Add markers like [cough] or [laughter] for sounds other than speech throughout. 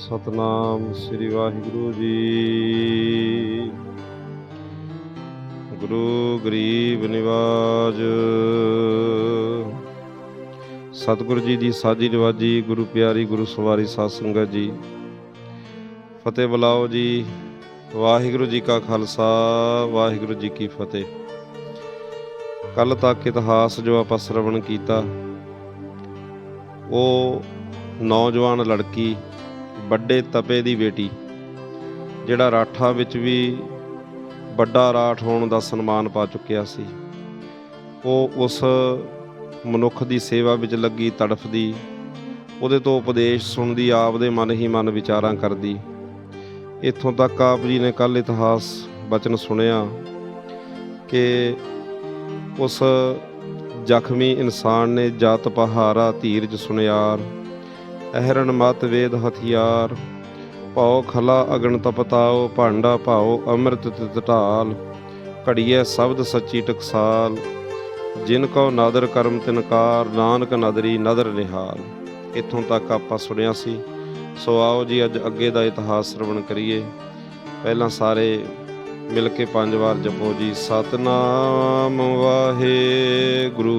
ਸਤਨਾਮ ਸ੍ਰੀ ਵਾਹਿਗੁਰੂ ਜੀ। ਗੁਰੂ ਗਰੀਬ ਨਿਵਾਜ। ਸਤਿਗੁਰੂ ਜੀ ਦੀ ਸਾਜੀ ਨਿਵਾਜੀ, ਗੁਰੂ ਪਿਆਰੀ, ਗੁਰੂ ਸਵਾਰੀ ਸਾਧ ਸੰਗਤ ਜੀ। ਫਤਿਹ ਬੁਲਾਓ ਜੀ। ਵਾਹਿਗੁਰੂ ਜੀ ਕਾ ਖਾਲਸਾ, ਵਾਹਿਗੁਰੂ ਜੀ ਕੀ ਫਤਿਹ। ਕੱਲ ਤੱਕ ਇਤਿਹਾਸ ਜੋ ਆਪਾਂ ਸ਼ਰਵਣ ਕੀਤਾ, ਉਹ ਨੌਜਵਾਨ ਲੜਕੀ ਵੱਡੇ ਤਪੇ ਦੀ ਬੇਟੀ, ਜਿਹੜਾ ਰਾਠਾਂ ਵਿੱਚ ਵੀ ਵੱਡਾ ਰਾਠ ਹੋਣ ਦਾ ਸਨਮਾਨ ਪਾ ਚੁੱਕਿਆ ਸੀ। ਉਹ ਉਸ ਮਨੁੱਖ ਦੀ ਸੇਵਾ ਵਿੱਚ ਲੱਗੀ, ਤੜਫਦੀ, ਉਹਦੇ ਤੋਂ ਉਪਦੇਸ਼ ਸੁਣਦੀ, ਆਪਦੇ ਮਨ ਹੀ ਮਨ ਵਿਚਾਰਾਂ ਕਰਦੀ। ਇੱਥੋਂ ਤੱਕ ਆਪ ਜੀ ਨੇ ਕੱਲ ਇਤਿਹਾਸ ਬਚਨ ਸੁਣਿਆ ਕਿ ਉਸ ਜ਼ਖਮੀ ਇਨਸਾਨ ਨੇ ਜਾਤ ਪਹਾਰਾ ਧੀਰਜ ਸੁਨਿਆਰ ਅਹਰਨ ਮਤ ਵੇਦ ਹਥਿਆਰ। ਭਉ ਖਲਾ ਅਗਨ ਤਪਤਾਓ ਭਾਂਡਾ ਭਾਉ ਅੰਮ੍ਰਿਤ ਤਿਤ ਢਾਲ ਘੜੀਏ ਸ਼ਬਦ ਸੱਚੀ ਟਕਸਾਲ। ਜਿਨ ਕੋ ਨਾਦਰ ਕਰਮ ਤਿਨਕਾਰ ਨਾਨਕ ਨਦਰੀ ਨਦਰ ਨਿਹਾਲ। ਇੱਥੋਂ ਤੱਕ ਆਪਾਂ ਸੁਣਿਆ ਸੀ, ਸੋ ਆਓ ਜੀ ਅੱਜ ਅੱਗੇ ਦਾ ਇਤਿਹਾਸ ਸ਼ਰਵਣ ਕਰੀਏ। ਪਹਿਲਾਂ ਸਾਰੇ ਮਿਲ ਕੇ ਪੰਜ ਵਾਰ ਜਪੋ ਜੀ। ਸਤਨਾਮ ਵਾਹਿਗੁਰੂ।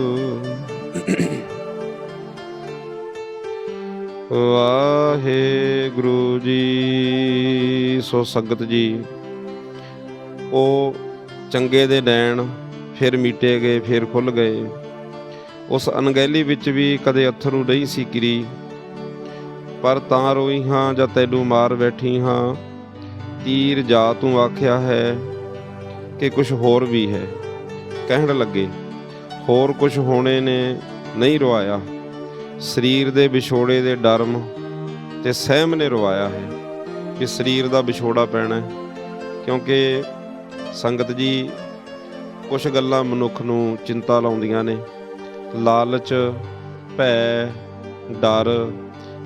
ਵਾਹਿਗੁਰੂ ਜੀ। ਸੋ ਸੰਗਤ ਜੀ, ਉਹ ਚੰਗੇ ਦੇ ਡੈਣ ਫਿਰ ਮੀਟੇ ਗਏ, ਫਿਰ ਖੁੱਲ ਗਏ। ਉਸ ਅਣਗਹਿਲੀ ਵਿੱਚ ਵੀ ਕਦੇ ਅਥਰੂ ਨਹੀਂ ਸੀ ਕਿਰੀ। ਪਰ ਤਾਂ ਰੋਈ ਹਾਂ ਜਾਂ ਤੈਨੂੰ ਮਾਰ ਬੈਠੀ ਹਾਂ, ਤੀਰ ਜਾ ਤੂੰ ਆਖਿਆ ਹੈ ਕਿ ਕੁਝ ਹੋਰ ਵੀ ਹੈ। ਕਹਿਣ ਲੱਗੇ, ਹੋਰ ਕੁਝ ਹੋਣੇ ਨੇ ਨਹੀਂ ਰਵਾਇਆ ਸਰੀਰ ਦੇ ਵਿਛੋੜੇ ਦੇ ਡਰਮ ਤੇ ਸਹਿਮ ਨੇ ਰਵਾਇਆ ਹੈ ਕਿ ਸਰੀਰ ਦਾ ਵਿਛੋੜਾ ਪੈਣਾ ਹੈ, ਕਿਉਂਕਿ ਸੰਗਤ ਜੀ ਕੁਝ ਗੱਲਾਂ ਮਨੁੱਖ ਨੂੰ ਚਿੰਤਾ ਲਾਉਂਦੀਆਂ ਨੇ। ਲਾਲਚ, ਭੈ, ਡਰ,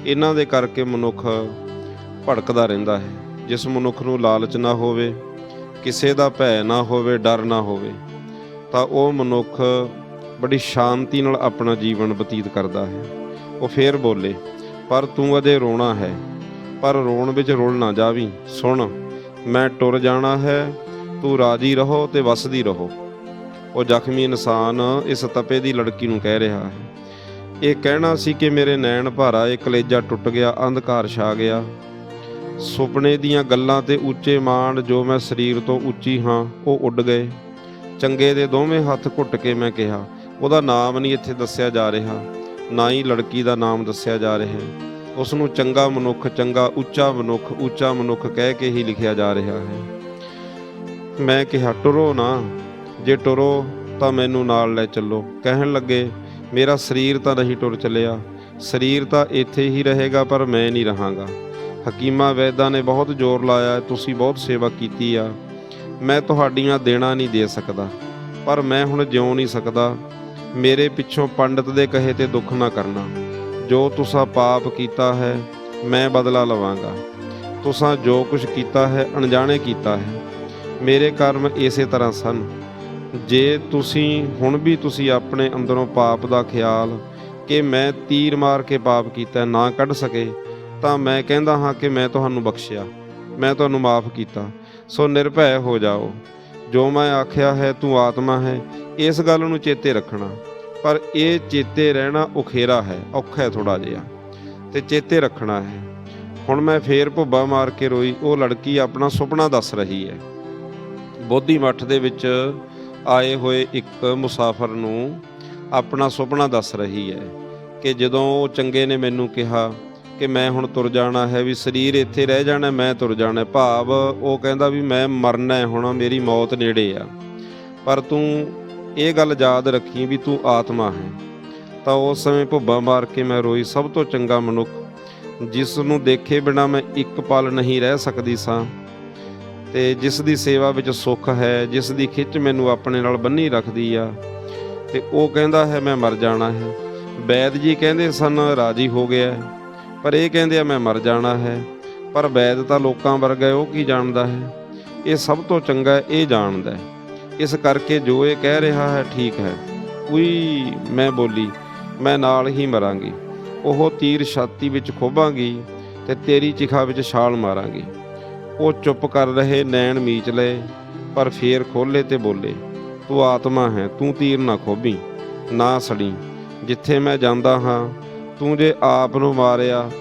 ਇਹਨਾਂ ਦੇ ਕਰਕੇ ਮਨੁੱਖ ਭੜਕਦਾ ਰਹਿੰਦਾ ਹੈ। ਜਿਸ ਮਨੁੱਖ ਨੂੰ ਲਾਲਚ ਨਾ ਹੋਵੇ, ਕਿਸੇ ਦਾ ਭੈ ਨਾ ਹੋਵੇ, ਡਰ ਨਾ ਹੋਵੇ, ਤਾਂ ਉਹ ਮਨੁੱਖ ਬੜੀ ਸ਼ਾਂਤੀ ਨਾਲ ਆਪਣਾ ਜੀਵਨ ਬਤੀਤ ਕਰਦਾ ਹੈ। ਉਹ ਫੇਰ ਬੋਲੇ, ਪਰ ਤੂੰ ਅਜੇ ਰੋਣਾ ਹੈ, ਪਰ ਰੋਣ ਵਿੱਚ ਰੁਲ ਨਾ ਜਾਵੀਂ। ਸੁਣ, ਮੈਂ ਟੁਰ ਜਾਣਾ ਹੈ, ਤੂੰ ਰਾਜੀ ਰਹੋ ਤੇ ਵਸਦੀ ਰਹੋ। ਉਹ ਜ਼ਖਮੀ ਇਨਸਾਨ ਇਸ ਤਪੇ ਦੀ ਲੜਕੀ ਨੂੰ ਕਹਿ ਰਿਹਾ ਹੈ। ਇਹ ਕਹਿਣਾ ਸੀ ਕਿ ਮੇਰੇ ਨੈਣ ਭਾਰਾ ਇਹ ਕਲੇਜਾ ਟੁੱਟ ਗਿਆ, ਅੰਧਕਾਰ ਛਾ ਗਿਆ। ਸੁਪਨੇ ਦੀਆਂ ਗੱਲਾਂ ਤੇ ਉੱਚੇ ਮਾਣ ਜੋ ਮੈਂ ਸਰੀਰ ਤੋਂ ਉੱਚੀ ਹਾਂ, ਉਹ ਉੱਡ ਗਏ। ਚੰਗੇ ਦੇ ਦੋਵੇਂ ਹੱਥ ਘੁੱਟ ਕੇ ਮੈਂ ਕਿਹਾ, ਉਹਦਾ ਨਾਮ ਨਹੀਂ ਇੱਥੇ ਦੱਸਿਆ ਜਾ ਰਿਹਾ। ਨਾ ਹੀ ਲੜਕੀ ਦਾ ਨਾਮ ਦੱਸਿਆ ਜਾ ਰਿਹਾ ਹੈ। ਉਸ ਨੂੰ ਚੰਗਾ ਮਨੁੱਖ, ਚੰਗਾ ਉੱਚਾ ਮਨੁੱਖ ਉੱਚਾ ਮਨੁੱਖ ਕਹਿ ਕੇ ਹੀ ਲਿਖਿਆ ਜਾ ਰਿਹਾ ਹੈ। ਮੈਂ ਕਿਹਾ, ਟੁਰੋ ਨਾ। ਜੇ ਟੁਰੋ ਤਾਂ ਮੈਨੂੰ ਨਾਲ ਲੈ ਚੱਲੋ। ਕਹਿਣ ਲੱਗੇ, ਮੇਰਾ ਸਰੀਰ ਤਾਂ ਨਹੀਂ ਟੁਰ ਚੱਲਿਆ। ਸਰੀਰ ਤਾਂ ਇੱਥੇ ਹੀ ਰਹੇਗਾ, ਪਰ ਮੈਂ ਨਹੀਂ ਰਹਾਂਗਾ। ਹਕੀਮਾ ਵੈਦਾਂ ਨੇ ਬਹੁਤ ਜ਼ੋਰ ਲਾਇਆ, ਤੁਸੀਂ ਬਹੁਤ ਸੇਵਾ ਕੀਤੀ ਆ। ਮੈਂ ਤੁਹਾਡੀਆਂ ਦੇਣਾ ਨਹੀਂ ਦੇ ਸਕਦਾ। ਪਰ ਮੈਂ ਹੁਣ ਜਿਉ ਨਹੀਂ ਸਕਦਾ। ਮੇਰੇ ਪਿੱਛੋਂ ਪੰਡਤ ਦੇ ਕਹੇ ਤੇ ਦੁੱਖ ਨਾ ਕਰਨਾ। ਜੋ ਤੁਸਾਂ ਪਾਪ ਕੀਤਾ ਹੈ, ਮੈਂ ਬਦਲਾ ਲਵਾਂਗਾ। ਤੁਸਾਂ ਜੋ ਕੁਝ ਕੀਤਾ ਹੈ, ਅਣਜਾਣੇ ਕੀਤਾ ਹੈ। ਮੇਰੇ ਕਰਮ ਇਸੇ ਤਰ੍ਹਾਂ ਸਨ। ਜੇ ਤੁਸੀਂ, ਹੁਣ ਵੀ ਤੁਸੀਂ ਆਪਣੇ ਅੰਦਰੋਂ ਪਾਪ ਦਾ ਖਿਆਲ ਕਿ ਮੈਂ ਤੀਰ ਮਾਰ ਕੇ ਪਾਪ ਕੀਤਾ ਨਾ ਕੱਢ ਸਕੇ, ਤਾਂ ਮੈਂ ਕਹਿੰਦਾ ਹਾਂ ਕਿ ਮੈਂ ਤੁਹਾਨੂੰ ਬਖਸ਼ਿਆ। ਮੈਂ ਤੁਹਾਨੂੰ ਮਾਫ ਕੀਤਾ। ਸੋ ਨਿਰਭੈ ਹੋ ਜਾਓ। ਜੋ ਮੈਂ ਆਖਿਆ ਹੈ ਤੂੰ ਆਤਮਾ ਹੈ, ਇਸ ਗੱਲ ਨੂੰ ਚੇਤੇ ਰੱਖਣਾ। ਪਰ ਇਹ ਚੇਤੇ ਰਹਿਣਾ ਉਖੇਰਾ ਹੈ, ਔਖਾ ਹੈ ਥੋੜਾ ਜਿਹਾ। ਤੇ ਚੇਤੇ ਰੱਖਣਾ ਹੈ। ਹੁਣ ਮੈਂ ਫੇਰ ਭੁੱਬਾ ਮਾਰ ਕੇ ਰੋਈ, ਉਹ ਲੜਕੀ ਆਪਣਾ ਸੁਪਨਾ ਦੱਸ ਰਹੀ ਹੈ। ਬੋਧੀ ਮੱਠ ਦੇ ਵਿੱਚ ਆਏ ਹੋਏ ਇੱਕ ਮੁਸਾਫਰ ਨੂੰ ਆਪਣਾ ਸੁਪਨਾ ਦੱਸ ਰਹੀ ਹੈ ਕਿ ਜਦੋਂ ਉਹ ਚੰਗੇ ਨੇ ਮੈਨੂੰ ਕਿਹਾ ਕਿ ਮੈਂ ਹੁਣ ਤੁਰ ਜਾਣਾ ਹੈ ਵੀ ਸਰੀਰ ਇੱਥੇ ਰਹਿ ਜਾਣਾ, ਮੈਂ ਤੁਰ ਜਾਣਾ ਭਾਵ ਉਹ ਕਹਿੰਦਾ ਵੀ ਮੈਂ ਮਰਨਾ ਹੈ, ਹੁਣ ਮੇਰੀ ਮੌਤ ਨੇੜੇ ਆ। ਪਰ ਤੂੰ ਇਹ ਗੱਲ ਯਾਦ ਰੱਖੀ ਵੀ ਤੂੰ ਆਤਮਾ ਹੈ। ਤਾਂ ਉਸ ਸਮੇਂ ਭੁੱਬਾ ਮਾਰ ਕੇ ਮੈਂ ਰੋਈ, ਸਭ ਤੋਂ ਚੰਗਾ ਮਨੁੱਖ, ਜਿਸ ਨੂੰ ਦੇਖੇ ਬਿਨਾ ਮੈਂ ਇੱਕ ਪਲ ਨਹੀਂ ਰਹਿ ਸਕਦੀ ਸਾਂ, ਤੇ ਜਿਸ ਦੀ ਸੇਵਾ ਵਿੱਚ ਸੁੱਖ ਹੈ, ਜਿਸ ਦੀ ਖਿੱਚ ਮੈਨੂੰ ਆਪਣੇ ਨਾਲ ਬੰਨੀ ਰੱਖਦੀ ਆ, ਤੇ ਉਹ ਕਹਿੰਦਾ ਹੈ, ਮੈਂ ਮਰ ਜਾਣਾ ਹੈ। ਵੈਦ ਜੀ ਕਹਿੰਦੇ ਸਨ, ਰਾਜੀ ਹੋ ਗਿਆ ਪਰ ਇਹ ਕਹਿੰਦੇ ਆ, ਮੈਂ ਮਰ ਜਾਣਾ ਹੈ। ਪਰ ਵੈਦ ਤਾਂ ਲੋਕਾਂ ਵਰਗਾ ਉਹ ਕੀ ਜਾਣਦਾ ਹੈ? ਇਹ ਸਭ ਤੋਂ ਚੰਗਾ ਇਹ ਜਾਣਦਾ ਹੈ। ਇਸ ਕਰਕੇ ਜੋ ਇਹ ਕਹਿ ਰਿਹਾ ਹੈ, ਠੀਕ ਹੈ। ਉਈ ਮੈਂ ਬੋਲੀ, ਮੈਂ ਨਾਲ ਹੀ ਮਰਾਂਗੀ। ਉਹ ਤੀਰ ਛਾਤੀ ਵਿੱਚ ਖੋਬਾਂਗੀ ਤੇ ਤੇਰੀ ਚਿਖਾ ਵਿੱਚ ਛਾਲ ਮਾਰਾਂਗੀ। ਉਹ ਚੁੱਪ ਕਰ ਰਹੇ, ਨੈਣ ਮੀਚ ਲਏ, ਪਰ ਫੇਰ ਖੋਲੇ ਤੇ ਬੋਲੇ, ਤੂੰ ਆਤਮਾ ਹੈ, ਤੂੰ ਤੀਰ ਨਾ ਖੋਬੀ ਨਾ ਸੜੀ। ਜਿੱਥੇ ਮੈਂ ਜਾਂਦਾ ਹਾਂ ਤੂੰ ਜੇ ਆਪ ਨੂੰ ਮਾਰਿਆ,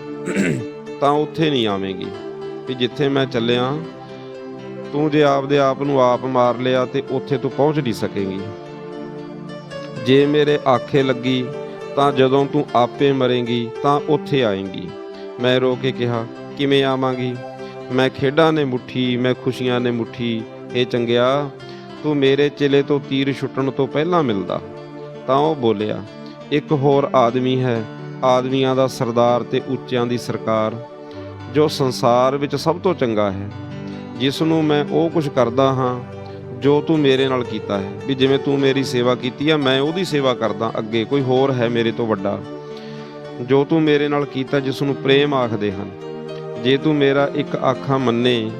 ਤਾਂ ਉੱਥੇ ਨਹੀਂ ਆਵੇਂਗੀ। ਵੀ ਜਿੱਥੇ ਮੈਂ ਚੱਲਿਆ, ਤੂੰ ਜੇ ਆਪਦੇ ਆਪ ਨੂੰ ਆਪ ਮਾਰ ਲਿਆ, ਤੇ ਉੱਥੇ ਤੂੰ ਪਹੁੰਚ ਨਹੀਂ ਸਕੇਂਗੀ। ਜੇ ਮੇਰੇ ਆਖੇ ਲੱਗੀ, ਤਾਂ ਜਦੋਂ ਤੂੰ ਆਪੇ ਮਰੇਂਗੀ, ਤਾਂ ਉੱਥੇ ਆਏਂਗੀ। ਮੈਂ ਰੋ ਕੇ ਕਿਹਾ, ਕਿਵੇਂ ਆਵਾਂਗੀ? ਮੈਂ ਖੇਡਾਂ ਨੇ ਮੁੱਠੀ, ਮੈਂ ਖੁਸ਼ੀਆਂ ਨੇ ਮੁੱਠੀ। ਇਹ ਚੰਗਿਆ, ਤੂੰ ਮੇਰੇ ਚਿਲੇ ਤੋਂ ਤੀਰ ਛੁੱਟਣ ਤੋਂ ਪਹਿਲਾਂ ਮਿਲਦਾ। ਤਾਂ ਉਹ ਬੋਲਿਆ, ਇੱਕ ਹੋਰ ਆਦਮੀ ਹੈ ਆਦਮੀਆਂ ਦਾ ਸਰਦਾਰ ਤੇ ਉੱਚਿਆਂ ਦੀ ਸਰਕਾਰ, ਜੋ ਸੰਸਾਰ ਵਿੱਚ ਸਭ ਤੋਂ ਚੰਗਾ ਹੈ। ਜਿਸ ਨੂੰ ਮੈਂ ਉਹ ਕੁਝ ਕਰਦਾ ਹਾਂ, ਜੋ ਤੂੰ ਮੇਰੇ ਨਾਲ ਕੀਤਾ ਹੈ। ਵੀ ਜਿਵੇਂ ਤੂੰ ਮੇਰੀ ਸੇਵਾ ਕੀਤੀ ਆ, ਮੈਂ ਉਹਦੀ ਸੇਵਾ ਕਰਦਾ। ਅੱਗੇ ਕੋਈ ਹੋਰ ਹੈ ਮੇਰੇ ਤੋਂ ਵੱਡਾ। ਜੋ ਤੂੰ ਮੇਰੇ ਨਾਲ ਕੀਤਾ, ਜਿਸ ਨੂੰ ਪ੍ਰੇਮ ਆਖਦੇ ਹਨ। ਜੇ ਤੂੰ ਮੇਰਾ ਇੱਕ ਆਖਾਂ ਮੰਨੇ,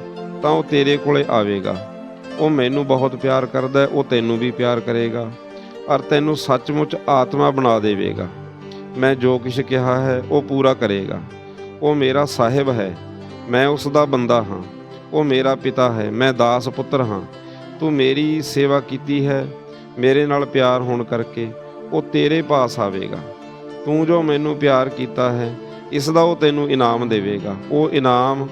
ਤਾਂ ਉਹ ਤੇਰੇ ਕੋਲੇ ਆਵੇਗਾ। ਉਹ ਮੈਨੂੰ ਬਹੁਤ ਪਿਆਰ ਕਰਦਾ ਉਹ ਤੈਨੂੰ ਵੀ ਪਿਆਰ ਕਰੇਗਾ। ਔਰ ਤੈਨੂੰ ਸੱਚਮੁੱਚ ਆਤਮਾ ਬਣਾ ਦੇਵੇਗਾ। ਮੈਂ ਜੋ ਕੁਛ ਕਿਹਾ ਹੈ, ਉਹ ਪੂਰਾ ਕਰੇਗਾ। ਉਹ ਮੇਰਾ ਸਾਹਿਬ ਹੈ, ਮੈਂ ਉਸ ਦਾ ਬੰਦਾ ਹਾਂ। ਉਹ ਮੇਰਾ ਪਿਤਾ ਹੈ, ਮੈਂ ਦਾਸ ਪੁੱਤਰ ਹਾਂ। ਤੂੰ ਮੇਰੀ ਸੇਵਾ ਕੀਤੀ ਹੈ, ਮੇਰੇ ਨਾਲ ਪਿਆਰ ਹੋਣ ਕਰਕੇ, ਉਹ ਤੇਰੇ ਪਾਸ ਆਵੇਗਾ। ਤੂੰ ਜੋ ਮੈਨੂੰ ਪਿਆਰ ਕੀਤਾ ਹੈ ਇਸ ਦਾ ਉਹ ਤੈਨੂੰ ਇਨਾਮ ਦੇਵੇਗਾ। ਉਹ ਇਨਾਮ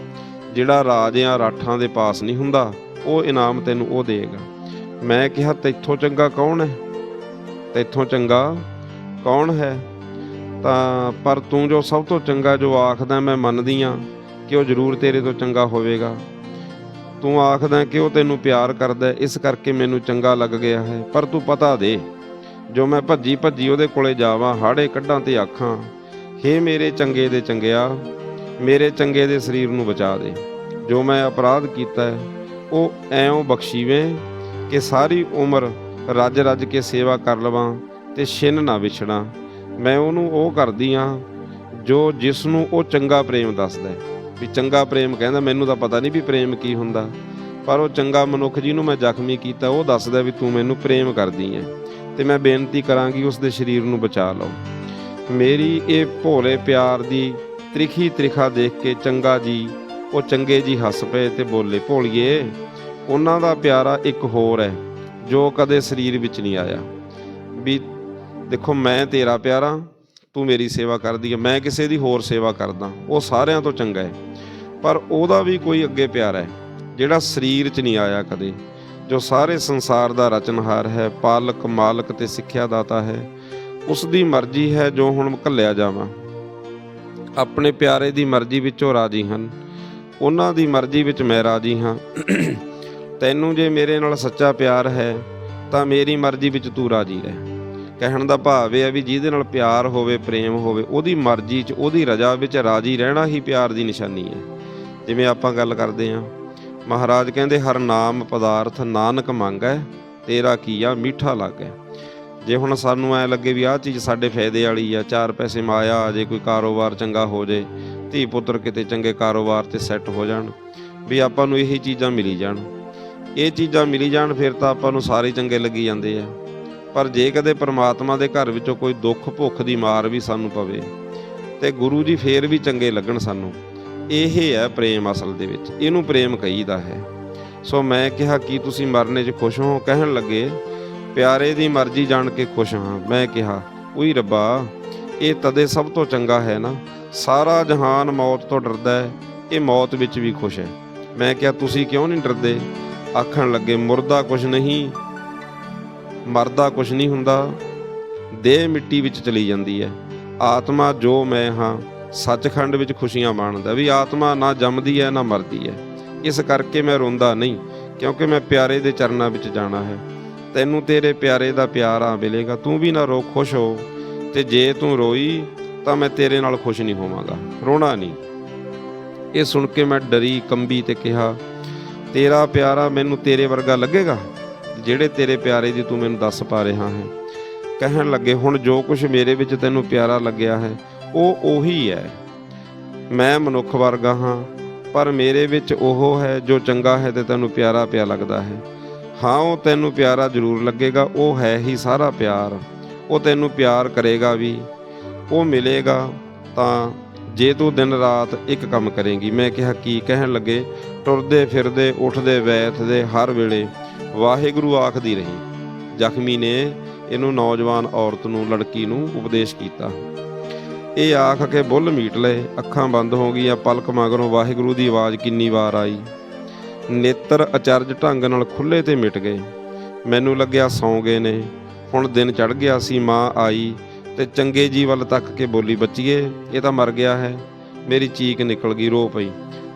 ਜਿਹੜਾ ਰਾਜਿਆਂ ਰਾਠਾਂ ਦੇ ਪਾਸ ਨਹੀਂ ਹੁੰਦਾ, ਉਹ ਇਨਾਮ ਤੈਨੂੰ ਉਹ ਦੇਗਾ। ਮੈਂ ਕਿਹਾ, ਤੈਥੋਂ ਚੰਗਾ ਕੌਣ ਹੈ? ਤੈਥੋਂ ਚੰਗਾ ਕੌਣ ਹੈ? ਤਾਂ ਪਰ ਤੂੰ ਜੋ ਸਭ ਤੋਂ ਚੰਗਾ ਜੋ ਆਖਦਾ ਮੈਂ ਮੰਨਦੀ ਆ ਕਿ ਉਹ ਜ਼ਰੂਰ ਤੇਰੇ ਤੋਂ ਚੰਗਾ ਹੋਵੇਗਾ। ਤੂੰ ਆਖਦਾ ਕਿ ਉਹ ਤੈਨੂੰ ਪਿਆਰ ਕਰਦਾ ਇਸ ਕਰਕੇ ਮੈਨੂੰ ਚੰਗਾ ਲੱਗ ਗਿਆ ਹੈ। ਪਰ ਤੂੰ ਪਤਾ ਦੇ, ਜੋ ਮੈਂ ਭੱਜੀ ਭੱਜੀ ਉਹਦੇ ਕੋਲੇ ਜਾਵਾਂ, ਹਾੜੇ ਕੱਢਾਂ ਤੇ ਆਖਾਂ, ਹੇ ਮੇਰੇ ਚੰਗੇ ਦੇ ਚੰਗਿਆ, ਮੇਰੇ ਚੰਗੇ ਦੇ ਸਰੀਰ ਨੂੰ ਬਚਾ ਦੇ। ਜੋ ਮੈਂ ਅਪਰਾਧ ਕੀਤਾ ਹੈ, ਉਹ ਐਉਂ ਬਖਸ਼ੀਵੇਂ ਕਿ ਸਾਰੀ ਉਮਰ ਰੱਜ ਰੱਜ ਕੇ ਸੇਵਾ ਕਰ ਲਵਾਂ ਤੇ ਛਿੰਨ ਨਾ ਵਿਛੜਾਂ। ਮੈਂ ਉਹਨੂੰ ਉਹ ਕਰਦੀ ਆ ਜੋ ਜਿਸ ਨੂੰ ਉਹ ਚੰਗਾ ਪ੍ਰੇਮ ਦੱਸਦਾ ਵੀ ਚੰਗਾ ਪ੍ਰੇਮ ਕਹਿੰਦਾ, ਮੈਨੂੰ ਤਾਂ ਪਤਾ ਨਹੀਂ ਵੀ ਪ੍ਰੇਮ ਕੀ ਹੁੰਦਾ। ਪਰ ਉਹ ਚੰਗਾ ਮਨੁੱਖ ਜਿਹਨੂੰ ਮੈਂ ਜ਼ਖਮੀ ਕੀਤਾ, ਉਹ ਦੱਸਦਾ ਵੀ ਤੂੰ ਮੈਨੂੰ ਪ੍ਰੇਮ ਕਰਦੀ ਹੈ ਤੇ ਮੈਂ ਬੇਨਤੀ ਕਰਾਂਗੀ ਉਸ ਦੇ ਸਰੀਰ ਨੂੰ ਬਚਾ ਲਓ। ਮੇਰੀ ਇਹ ਭੋਲੇ ਪਿਆਰ ਦੀ ਤ੍ਰਿਖੀ ਤ੍ਰਿਖਾ ਦੇਖ ਕੇ ਚੰਗਾ ਜੀ, ਉਹ ਚੰਗੇ ਜੀ ਹੱਸ ਪਏ ਤੇ ਬੋਲੇ, ਭੋਲੀਏ, ਉਹਨਾਂ ਦਾ ਪਿਆਰਾ ਇੱਕ ਹੋਰ ਹੈ ਜੋ ਕਦੇ ਸਰੀਰ ਵਿੱਚ ਨਹੀਂ ਆਇਆ। ਵੀ ਦੇਖੋ, ਮੈਂ ਤੇਰਾ ਪਿਆਰਾ, ਤੂੰ ਮੇਰੀ ਸੇਵਾ ਕਰਦੀ ਹੈ, ਮੈਂ ਕਿਸੇ ਦੀ ਹੋਰ ਸੇਵਾ ਕਰਦਾ, ਉਹ ਸਾਰਿਆਂ ਤੋਂ ਚੰਗਾ ਹੈ। ਪਰ ਉਹਦਾ ਵੀ ਕੋਈ ਅੱਗੇ ਪਿਆਰਾ ਹੈ, ਜਿਹੜਾ ਸਰੀਰ 'ਚ ਨਹੀਂ ਆਇਆ ਕਦੇ, ਜੋ ਸਾਰੇ ਸੰਸਾਰ ਦਾ ਰਚਨਹਾਰ ਹੈ, ਪਾਲਕ, ਮਾਲਕ ਤੇ ਸਿੱਖਿਆ ਦਾਤਾ ਹੈ ਉਸ ਦੀ ਮਰਜ਼ੀ ਹੈ ਜੋ ਹੁਣ ਘੱਲਿਆ ਜਾਵਾਂ। ਆਪਣੇ ਪਿਆਰੇ ਦੀ ਮਰਜ਼ੀ ਵਿੱਚੋਂ ਰਾਜੀ ਹਨ, ਉਹਨਾਂ ਦੀ ਮਰਜ਼ੀ ਵਿੱਚ ਮੈਂ ਰਾਜੀ ਹਾਂ। ਤੈਨੂੰ ਜੇ ਮੇਰੇ ਨਾਲ ਸੱਚਾ ਪਿਆਰ ਹੈ, ਤਾਂ ਮੇਰੀ ਮਰਜ਼ੀ ਵਿੱਚ ਤੂੰ ਰਾਜੀ ਰਹਿ। ਕਹਿਣ ਦਾ ਭਾਵ ਇਹ ਹੈ ਵੀ ਜਿਹਦੇ ਨਾਲ ਪਿਆਰ ਹੋਵੇ, ਪ੍ਰੇਮ ਹੋਵੇ, ਉਹਦੀ ਮਰਜ਼ੀ 'ਚ, ਉਹਦੀ ਰਜ਼ਾ ਵਿੱਚ ਰਾਜੀ ਰਹਿਣਾ ਹੀ ਪਿਆਰ ਦੀ ਨਿਸ਼ਾਨੀ ਹੈ। ਜਿਵੇਂ ਆਪਾਂ ਗੱਲ ਕਰਦੇ ਹਾਂ, ਮਹਾਰਾਜ ਕਹਿੰਦੇ, ਹਰ ਨਾਮ ਪਦਾਰਥ ਨਾਨਕ ਮੰਗੈ, ਤੇਰਾ ਕੀਆ ਮਿੱਠਾ ਲੱਗੈ। ਜੇ ਹੁਣ ਸਾਨੂੰ ਐ ਲੱਗੇ ਵੀ ਆਹ ਚੀਜ਼ ਸਾਡੇ ਫਾਇਦੇ ਵਾਲੀ ਆ, ਚਾਰ ਪੈਸੇ ਮਾਇਆ ਆ ਜੇ, ਕੋਈ ਕਾਰੋਬਾਰ ਚੰਗਾ ਹੋ ਜੇ, ਧੀ ਪੁੱਤਰ ਕਿਤੇ ਚੰਗੇ ਕਾਰੋਬਾਰ ਤੇ ਸੈੱਟ ਹੋ ਜਾਣ, ਵੀ ਆਪਾਂ ਨੂੰ ਇਹੀ ਚੀਜ਼ਾਂ ਮਿਲੀ ਜਾਣ। ਇਹ ਚੀਜ਼ਾਂ ਮਿਲੀ ਜਾਣ, ਫਿਰ ਤਾਂ ਆਪਾਂ ਨੂੰ ਸਾਰੇ ਚੰਗੇ ਲੱਗੀ ਜਾਂਦੇ ਆ। ਪਰ ਜੇ ਕਦੇ ਪ੍ਰਮਾਤਮਾ ਦੇ ਘਰ ਵਿੱਚੋਂ ਕੋਈ ਦੁੱਖ ਭੁੱਖ ਦੀ ਮਾਰ ਵੀ ਸਾਨੂੰ ਪਵੇ, ਤੇ ਗੁਰੂ ਜੀ ਫੇਰ ਵੀ ਚੰਗੇ ਲੱਗਣ ਸਾਨੂੰ। ਇਹ ਹੈ ਪ੍ਰੇਮ ਅਸਲ ਦੇ ਵਿੱਚ, ਇਹਨੂੰ ਪ੍ਰੇਮ ਕਹੀਦਾ ਹੈ। ਸੋ ਮੈਂ ਕਿਹਾ, ਕੀ ਤੁਸੀਂ ਮਰਨੇ 'ਚ ਖੁਸ਼ ਹੋ? ਕਹਿਣ ਲੱਗੇ, ਪਿਆਰੇ ਦੀ ਮਰਜ਼ੀ ਜਾਣ ਕੇ ਖੁਸ਼ ਹਾਂ। ਮੈਂ ਕਿਹਾ ਉਹੀ ਰੱਬਾ, ਇਹ ਤਦੇ ਸਭ ਤੋਂ ਚੰਗਾ ਹੈ ਨਾ? ਸਾਰਾ ਜਹਾਨ ਮੌਤ ਤੋਂ ਡਰਦਾ ਹੈ, ਇਹ ਮੌਤ ਵਿੱਚ ਵੀ ਖੁਸ਼ ਹੈ। ਮੈਂ ਕਿਹਾ, ਤੁਸੀਂ ਕਿਉਂ ਨਹੀਂ ਡਰਦੇ? ਆਖਣ ਲੱਗੇ, ਮੁਰਦਾ ਕੁਝ ਨਹੀਂ ਮਰਦਾ ਕੁਝ ਨਹੀਂ ਹੁੰਦਾ। ਦੇਹ ਮਿੱਟੀ ਵਿੱਚ ਚਲੀ ਜਾਂਦੀ ਹੈ। ਆਤਮਾ ਜੋ ਮੈਂ ਹਾਂ, ਸੱਚਖੰਡ ਵਿੱਚ ਖੁਸ਼ੀਆਂ ਮਾਣਦਾ ਵੀ ਆਤਮਾ ਨਾ ਜੰਮਦੀ ਹੈ, ਨਾ ਮਰਦੀ ਹੈ। ਇਸ ਕਰਕੇ ਮੈਂ ਰੋਂਦਾ ਨਹੀਂ, ਕਿਉਂਕਿ ਮੈਂ ਪਿਆਰੇ ਦੇ ਚਰਨਾਂ ਵਿੱਚ ਜਾਣਾ ਹੈ। ਤੈਨੂੰ ਤੇਰੇ ਪਿਆਰੇ ਦਾ ਪਿਆਰ ਆ ਮਿਲੇਗਾ। ਤੂੰ ਵੀ ਨਾ ਰੋ, ਖੁਸ਼ ਹੋ। ਤੇ ਜੇ ਤੂੰ ਰੋਈ, ਤਾਂ ਮੈਂ ਤੇਰੇ ਨਾਲ ਖੁਸ਼ ਨਹੀਂ ਹੋਵਾਂਗਾ। ਰੋਣਾ ਨਹੀਂ। ਇਹ ਸੁਣ ਕੇ ਮੈਂ ਡਰੀ, ਕੰਬੀ ਤੇ ਕਿਹਾ, ਤੇਰਾ ਪਿਆਰਾ ਮੈਨੂੰ ਤੇਰੇ ਵਰਗਾ ਲੱਗੇਗਾ? ਜਿਹੜੇ ਤੇਰੇ ਪਿਆਰੇ ਦੀ ਤੂੰ ਮੈਨੂੰ ਦੱਸ ਪਾ ਰਿਹਾ ਹੈ, ਕਹਿਣ ਲੱਗੇ, ਹੁਣ ਜੋ ਕੁਝ ਮੇਰੇ ਵਿੱਚ ਤੈਨੂੰ ਪਿਆਰਾ ਲੱਗਿਆ ਹੈ, ਉਹ ਉਹੀ ਹੈ। ਮੈਂ ਮਨੁੱਖ ਵਰਗਾ ਹਾਂ, ਪਰ ਮੇਰੇ ਵਿੱਚ ਉਹ ਹੈ ਜੋ ਚੰਗਾ ਹੈ ਤੇ ਤੈਨੂੰ ਪਿਆਰਾ ਪਿਆ ਲੱਗਦਾ ਹੈ। ਹਾਂ, ਉਹ ਤੈਨੂੰ ਪਿਆਰਾ ਜ਼ਰੂਰ ਲੱਗੇਗਾ, ਉਹ ਹੈ ਹੀ ਸਾਰਾ ਪਿਆਰ। ਉਹ ਤੈਨੂੰ ਪਿਆਰ ਕਰੇਗਾ ਵੀ, ਉਹ ਮਿਲੇਗਾ ਤਾਂ ਜੇ ਤੂੰ ਦਿਨ ਰਾਤ ਇੱਕ ਕੰਮ ਕਰੇਂਗੀ। ਮੈਂ ਕਿਹਾ, ਕੀ? ਕਹਿਣ ਲੱਗੇ, ਟੁਰਦੇ ਫਿਰਦੇ, ਉੱਠਦੇ, ਬੈਠਦੇ ਹਰ ਵੇਲੇ ਵਾਹਿਗੁਰੂ ਆਖਦੀ ਰਹੀ। ਜ਼ਖਮੀ ਨੇ ਇਹਨੂੰ ਨੌਜਵਾਨ ਔਰਤ ਨੂੰ, ਲੜਕੀ ਨੂੰ ਉਪਦੇਸ਼ ਕੀਤਾ। ਇਹ ਆਖ ਕੇ ਬੁੱਲ ਮੀਟ ਲਏ। ਅੱਖਾਂ ਬੰਦ ਹੋ ਗਈਆਂ, ਪਲਕ ਮਗਰੋਂ ਵਾਹਿਗੁਰੂ ਦੀ ਆਵਾਜ਼ ਕਿੰਨੀ ਵਾਰ ਆਈ। ਨੇਤਰ ਅਚਰਜ ਢੰਗ ਨਾਲ ਖੁੱਲੇ ਤੇ ਮਿਟ ਗਏ। ਮੈਨੂੰ ਲੱਗਿਆ ਸੌਂ ਗਏ ਨੇ। ਹੁਣ ਦਿਨ ਚੜ ਗਿਆ ਸੀ, ਮਾਂ ਆਈ ਤੇ ਚੰਗੇ ਜੀ ਵੱਲ ਤੱਕ ਕੇ ਬੋਲੀ, ਬੱਚੀਏ, ਇਹ ਤਾਂ ਮਰ ਗਿਆ ਹੈ। ਮੇਰੀ ਚੀਕ ਨਿਕਲ ਗਈ, ਰੋ ਪਈ।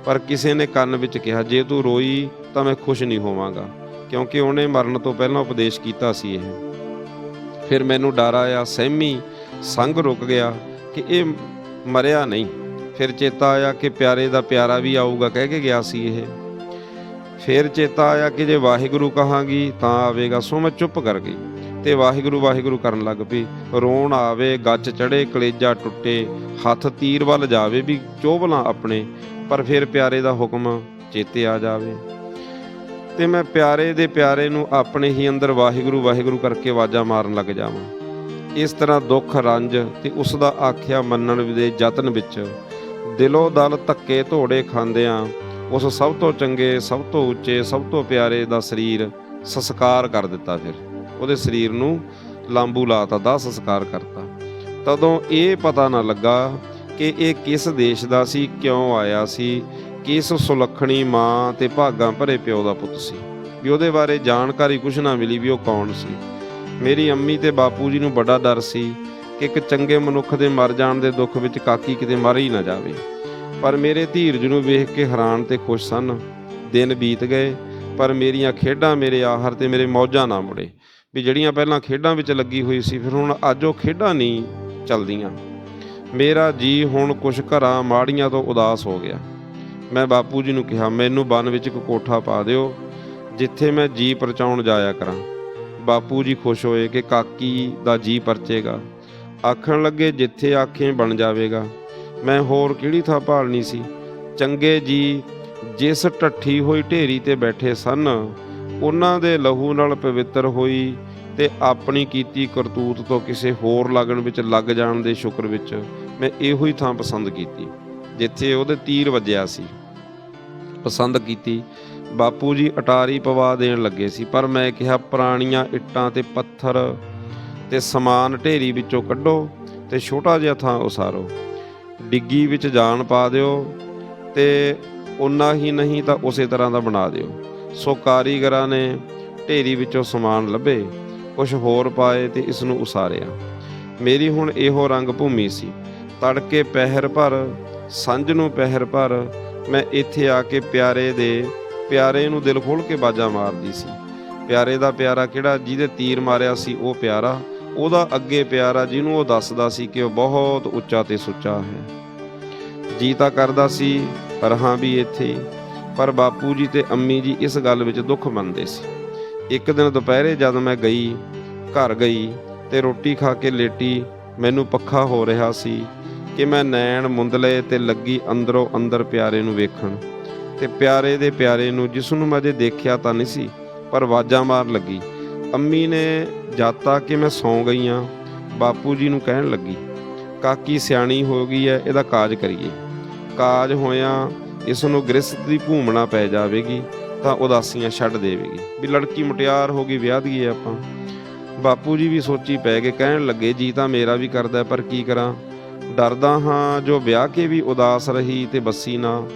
ਪਰ ਕਿਸੇ ਨੇ ਕੰਨ ਵਿੱਚ ਕਿਹਾ, ਜੇ ਤੂੰ ਰੋਈ ਤਾਂ ਮੈਂ ਖੁਸ਼ ਨਹੀਂ ਹੋਵਾਂਗਾ। ਕਿਉਂਕਿ ਉਹਨੇ ਮਰਨ ਤੋਂ ਪਹਿਲਾਂ ਉਪਦੇਸ਼ ਕੀਤਾ ਸੀ ਇਹ। ਫਿਰ ਮੈਨੂੰ ਡਰ ਆਇਆ, ਸਹਿਮੀ ਸੰਗ ਰੁਕ ਗਿਆ ਕਿ ਇਹ ਮਰਿਆ ਨਹੀਂ। ਫਿਰ ਚੇਤਾ ਆਇਆ ਕਿ ਪਿਆਰੇ ਦਾ ਪਿਆਰਾ ਵੀ ਆਊਗਾ ਕਹਿ ਕੇ ਗਿਆ ਸੀ ਇਹ। ਫਿਰ ਚੇਤਾ ਆਇਆ ਕਿ ਜੇ ਵਾਹਿਗੁਰੂ ਕਹਾਂਗੀ ਤਾਂ ਆਵੇਗਾ, ਸੋ ਮੈਂ ਚੁੱਪ ਕਰ ਗਈ ਤੇ ਵਾਹਿਗੁਰੂ ਵਾਹਿਗੁਰੂ ਕਰਨ ਲੱਗ ਪਈ। ਰੋਣ ਆਵੇ, ਗੱਜ ਚੜੇ ਕਲੇਜਾ ਟੁੱਟੇ, ਹੱਥ ਤੀਰ ਵੱਲ ਜਾਵੇ ਵੀ ਚੋਬਲਾਂ ਆਪਣੇ, ਪਰ ਫਿਰ ਪਿਆਰੇ ਦਾ ਹੁਕਮ ਚੇਤੇ ਆ ਜਾਵੇ। ਤੇ ਮੈਂ ਪਿਆਰੇ ਦੇ ਪਿਆਰੇ ਨੂੰ ਆਪਣੇ ਹੀ ਅੰਦਰ ਵਾਹਿਗੁਰੂ ਵਾਹਿਗੁਰੂ ਕਰਕੇ ਆਵਾਜ਼ਾਂ ਮਾਰਨ ਲੱਗ ਜਾਵਾਂ। ਇਸ ਤਰ੍ਹਾਂ ਦੁੱਖ ਰੰਜ ਤੇ ਉਸ ਦਾ ਆਖਿਆ ਮੰਨਣ ਦੇ ਯਤਨ ਵਿੱਚ ਦਿਲੋਂ ਦਲ ਧੱਕੇ ਧੋੜੇ ਖਾਂਦਿਆਂ ਉਸ ਸਭ ਤੋਂ ਚੰਗੇ, ਸਭ ਤੋਂ ਉੱਚੇ, ਸਭ ਤੋਂ ਪਿਆਰੇ ਦਾ ਸਰੀਰ ਸੰਸਕਾਰ ਕਰ ਦਿੱਤਾ ਫਿਰ। ਉਹਦੇ ਸਰੀਰ ਨੂੰ ਲਾਂਬੂ ਲਾਤਾ, ਦਾ ਸੰਸਕਾਰ ਕਰਤਾ। ਤਦੋਂ ਇਹ ਪਤਾ ਨਾ ਲੱਗਾ ਕਿ ਇਹ ਕਿਸ ਦੇਸ਼ ਦਾ ਸੀ, ਕਿਉਂ ਆਇਆ ਸੀ ਕਿਸ ਸੁਲੱਖਣੀ ਮਾਂ ਤੇ ਭਾਗਾਂ ਭਰੇ ਪਿਓ ਦਾ ਪੁੱਤ ਸੀ? ਵੀ ਉਹਦੇ ਬਾਰੇ ਜਾਣਕਾਰੀ ਕੁਛ ਨਾ ਮਿਲੀ ਵੀ ਉਹ ਕੌਣ ਸੀ? ਮੇਰੀ ਅੰਮੀ ਤੇ ਬਾਪੂ ਜੀ ਨੂੰ ਬੜਾ ਡਰ ਸੀ ਕਿ ਇੱਕ ਚੰਗੇ ਮਨੁੱਖ ਦੇ ਮਰ ਜਾਣ ਦੇ ਦੁੱਖ ਵਿੱਚ ਕਾਕੀ ਕਿਤੇ ਮਰ ਹੀ ਨਾ ਜਾਵੇ। ਪਰ ਮੇਰੇ ਧੀਰਜ ਨੂੰ ਵੇਖ ਕੇ ਹੈਰਾਨ ਤੇ ਖੁਸ਼ ਸਨ। ਦਿਨ ਬੀਤ ਗਏ, ਪਰ ਮੇਰੀਆਂ ਖੇਡਾਂ ਮੇਰੇ ਆਹਰ ਤੇ ਮੇਰੇ ਮੌਜਾਂ ਨਾ ਮੁੜੇ। ਵੀ ਜਿਹੜੀਆਂ ਪਹਿਲਾਂ ਖੇਡਾਂ ਵਿੱਚ ਲੱਗੀ ਹੋਈ ਸੀ, ਫਿਰ ਹੁਣ ਅੱਜ ਉਹ ਖੇਡਾਂ ਨਹੀਂ ਚੱਲਦੀਆਂ। ਮੇਰਾ ਜੀ ਹੁਣ ਕੁਛ ਘਰਾਂ ਮਾੜੀਆਂ ਤੋਂ ਉਦਾਸ ਹੋ ਗਿਆ। ਮੈਂ ਬਾਪੂ ਜੀ ਨੂੰ ਕਿਹਾ, ਮੈਨੂੰ ਬਨ ਵਿੱਚ ਇੱਕ ਕੋਠਾ ਪਾ ਦਿਓ, ਜਿੱਥੇ ਮੈਂ ਜੀ ਪਰਚਾਉਣ ਜਾਇਆ ਕਰਾਂ। ਬਾਪੂ ਜੀ ਖੁਸ਼ ਹੋਏ ਕਿ ਕਾਕੀ ਦਾ ਜੀ ਪਰਚੇਗਾ। ਆਖਣ ਲੱਗੇ, ਜਿੱਥੇ ਆਖੇ ਬਣ ਜਾਵੇਗਾ। ਮੈਂ ਹੋਰ ਕਿਹੜੀ ਥਾਂ ਭਾਲਣੀ ਸੀ? ਚੰਗੇ ਜੀ, ਜਿਸ ਟੱਠੀ ਹੋਈ ਢੇਰੀ ਤੇ ਬੈਠੇ ਸਨ, ਉਹਨਾਂ ਦੇ ਲਹੂ ਨਾਲ ਪਵਿੱਤਰ ਹੋਈ ਤੇ ਆਪਣੀ ਕੀਤੀ ਕਰਤੂਤ ਤੋਂ ਕਿਸੇ ਹੋਰ ਲਗਨ ਵਿੱਚ ਲੱਗ ਜਾਣ ਦੇ ਸ਼ੁਕਰ ਵਿੱਚ ਮੈਂ ਇਹੋ ਹੀ ਥਾਂ ਪਸੰਦ ਕੀਤੀ। ਜਿੱਥੇ ਉਹਦੇ ਤੀਰ ਵੱਜਿਆ ਸੀ। ਪਸੰਦ ਕੀਤੀ। ਬਾਪੂ ਜੀ ਅਟਾਰੀ ਪਵਾ ਦੇਣ ਲੱਗੇ ਸੀ, ਪਰ ਮੈਂ ਕਿਹਾ, ਪੁਰਾਣੀਆਂ ਇੱਟਾਂ ਤੇ ਪੱਥਰ ਤੇ ਸਮਾਨ ਢੇਰੀ ਵਿੱਚੋਂ ਕੱਢੋ ਤੇ ਛੋਟਾ ਜਿਹਾ ਥਾਂ ਉਸਾਰੋ। ਡਿੱਗੀ ਵਿੱਚ ਜਾਨ ਪਾ ਦਿਓ ਤੇ ਉਨਾ ਹੀ ਨਹੀਂ ਤਾਂ ਉਸੇ ਤਰ੍ਹਾਂ ਦਾ ਬਣਾ ਦਿਓ। ਸੋ ਕਾਰੀਗਰਾਂ ਨੇ ਢੇਰੀ ਵਿੱਚੋਂ ਸਮਾਨ ਲੱਭੇ ਕੁਝ ਹੋਰ ਪਾਏ ਤੇ ਇਸ ਨੂੰ ਉਸਾਰਿਆ। ਮੇਰੀ ਹੁਣ ਇਹੋ ਰੰਗ ਭੂਮੀ ਸੀ। ਤੜਕੇ ਪਹਿਰ ਭਰ ਸੰਝ ਨੂੰ ਪਹਿਰ ਭਰ ਮੈਂ ਇੱਥੇ ਆ ਕੇ ਪਿਆਰੇ ਦੇ ਪਿਆਰੇ ਨੂੰ ਦਿਲ ਖੋਲ ਕੇ ਬਾਜਾ ਮਾਰਦੀ ਸੀ। ਪਿਆਰੇ ਦਾ ਪਿਆਰਾ ਕਿਹੜਾ? ਜਿਹਦੇ ਤੀਰ ਮਾਰਿਆ ਸੀ ਉਹ ਪਿਆਰਾ। ਉਹਦਾ ਅੱਗੇ ਪਿਆਰਾ ਜਿਹਨੂੰ ਉਹ ਦੱਸਦਾ ਸੀ ਕਿ ਉਹ ਬਹੁਤ ਉੱਚਾ ਤੇ ਸੁੱਚਾ ਹੈ। ਜੀ ਤਾਂ ਕਰਦਾ ਸੀ, ਰਹਾ ਵੀ ਇੱਥੇ। ਪਰ ਬਾਪੂ ਜੀ ਤੇ ਅੰਮੀ ਜੀ ਇਸ ਗੱਲ ਵਿੱਚ ਦੁੱਖ ਮੰਨਦੇ ਸੀ। ਇੱਕ ਦਿਨ ਦੁਪਹਿਰੇ ਜਦ ਮੈਂ ਗਈ, ਘਰ ਗਈ ਤੇ ਰੋਟੀ ਖਾ ਕੇ ਲੇਟੀ, ਮੈਨੂੰ ਪੱਖਾ ਹੋ ਰਿਹਾ ਸੀ। ਕਿ ਮੈਂ ਨੈਣ ਮੁੰਦਲੇ ਤੇ ਲੱਗੀ ਅੰਦਰੋਂ ਅੰਦਰ ਪਿਆਰੇ ਨੂੰ ਵੇਖਣ। ਤੇ ਪਿਆਰੇ ਦੇ ਪਿਆਰੇ ਨੂੰ ਜਿਸ ਨੂੰ ਮੈਂ ਅਜੇ ਦੇਖਿਆ ਤਾਂ ਨਹੀਂ ਸੀ, ਪਰ ਆਵਾਜ਼ਾਂ ਮਾਰ ਲੱਗੀ। ਅੰਮੀ ਨੇ ਜਾਤਾ ਕਿ ਮੈਂ ਸੌਂ ਗਈ ਆ, ਬਾਪੂ ਜੀ ਨੂੰ ਕਹਿਣ ਲੱਗੀ, ਕਾਕੀ ਸਿਆਣੀ ਹੋ ਗਈ ਹੈ ਇਹਦਾ ਕਾਜ ਕਰੀਏ। ਕਾਜ ਹੋਇਆ ਇਸ ਨੂੰ ਗ੍ਰਸਤ ਦੀ ਭੂਮਣਾ ਪੈ ਜਾਵੇਗੀ, ਤਾਂ ਉਦਾਸੀਆਂ ਛੱਡ ਦੇਵੇਗੀ। ਵੀ ਲੜਕੀ ਮੁਟਿਆਰ ਹੋ ਗਈ, ਵਿਆਹ ਦੀਏ ਆਪਾਂ। ਬਾਪੂ ਜੀ ਵੀ ਸੋਚੀ ਪੈ ਗਏ, ਕਹਿਣ ਲੱਗੇ, ਜੀ ਤਾਂ ਮੇਰਾ ਵੀ ਕਰਦਾ ਪਰ ਕੀ ਕਰਾਂ? ਡਰਦਾ ਹਾਂ, ਜੋ ਵਿਆਹ ਕੇ ਵੀ ਉਦਾਸ ਰਹੀ ਤੇ ਬੱਸੀ ਨਾ,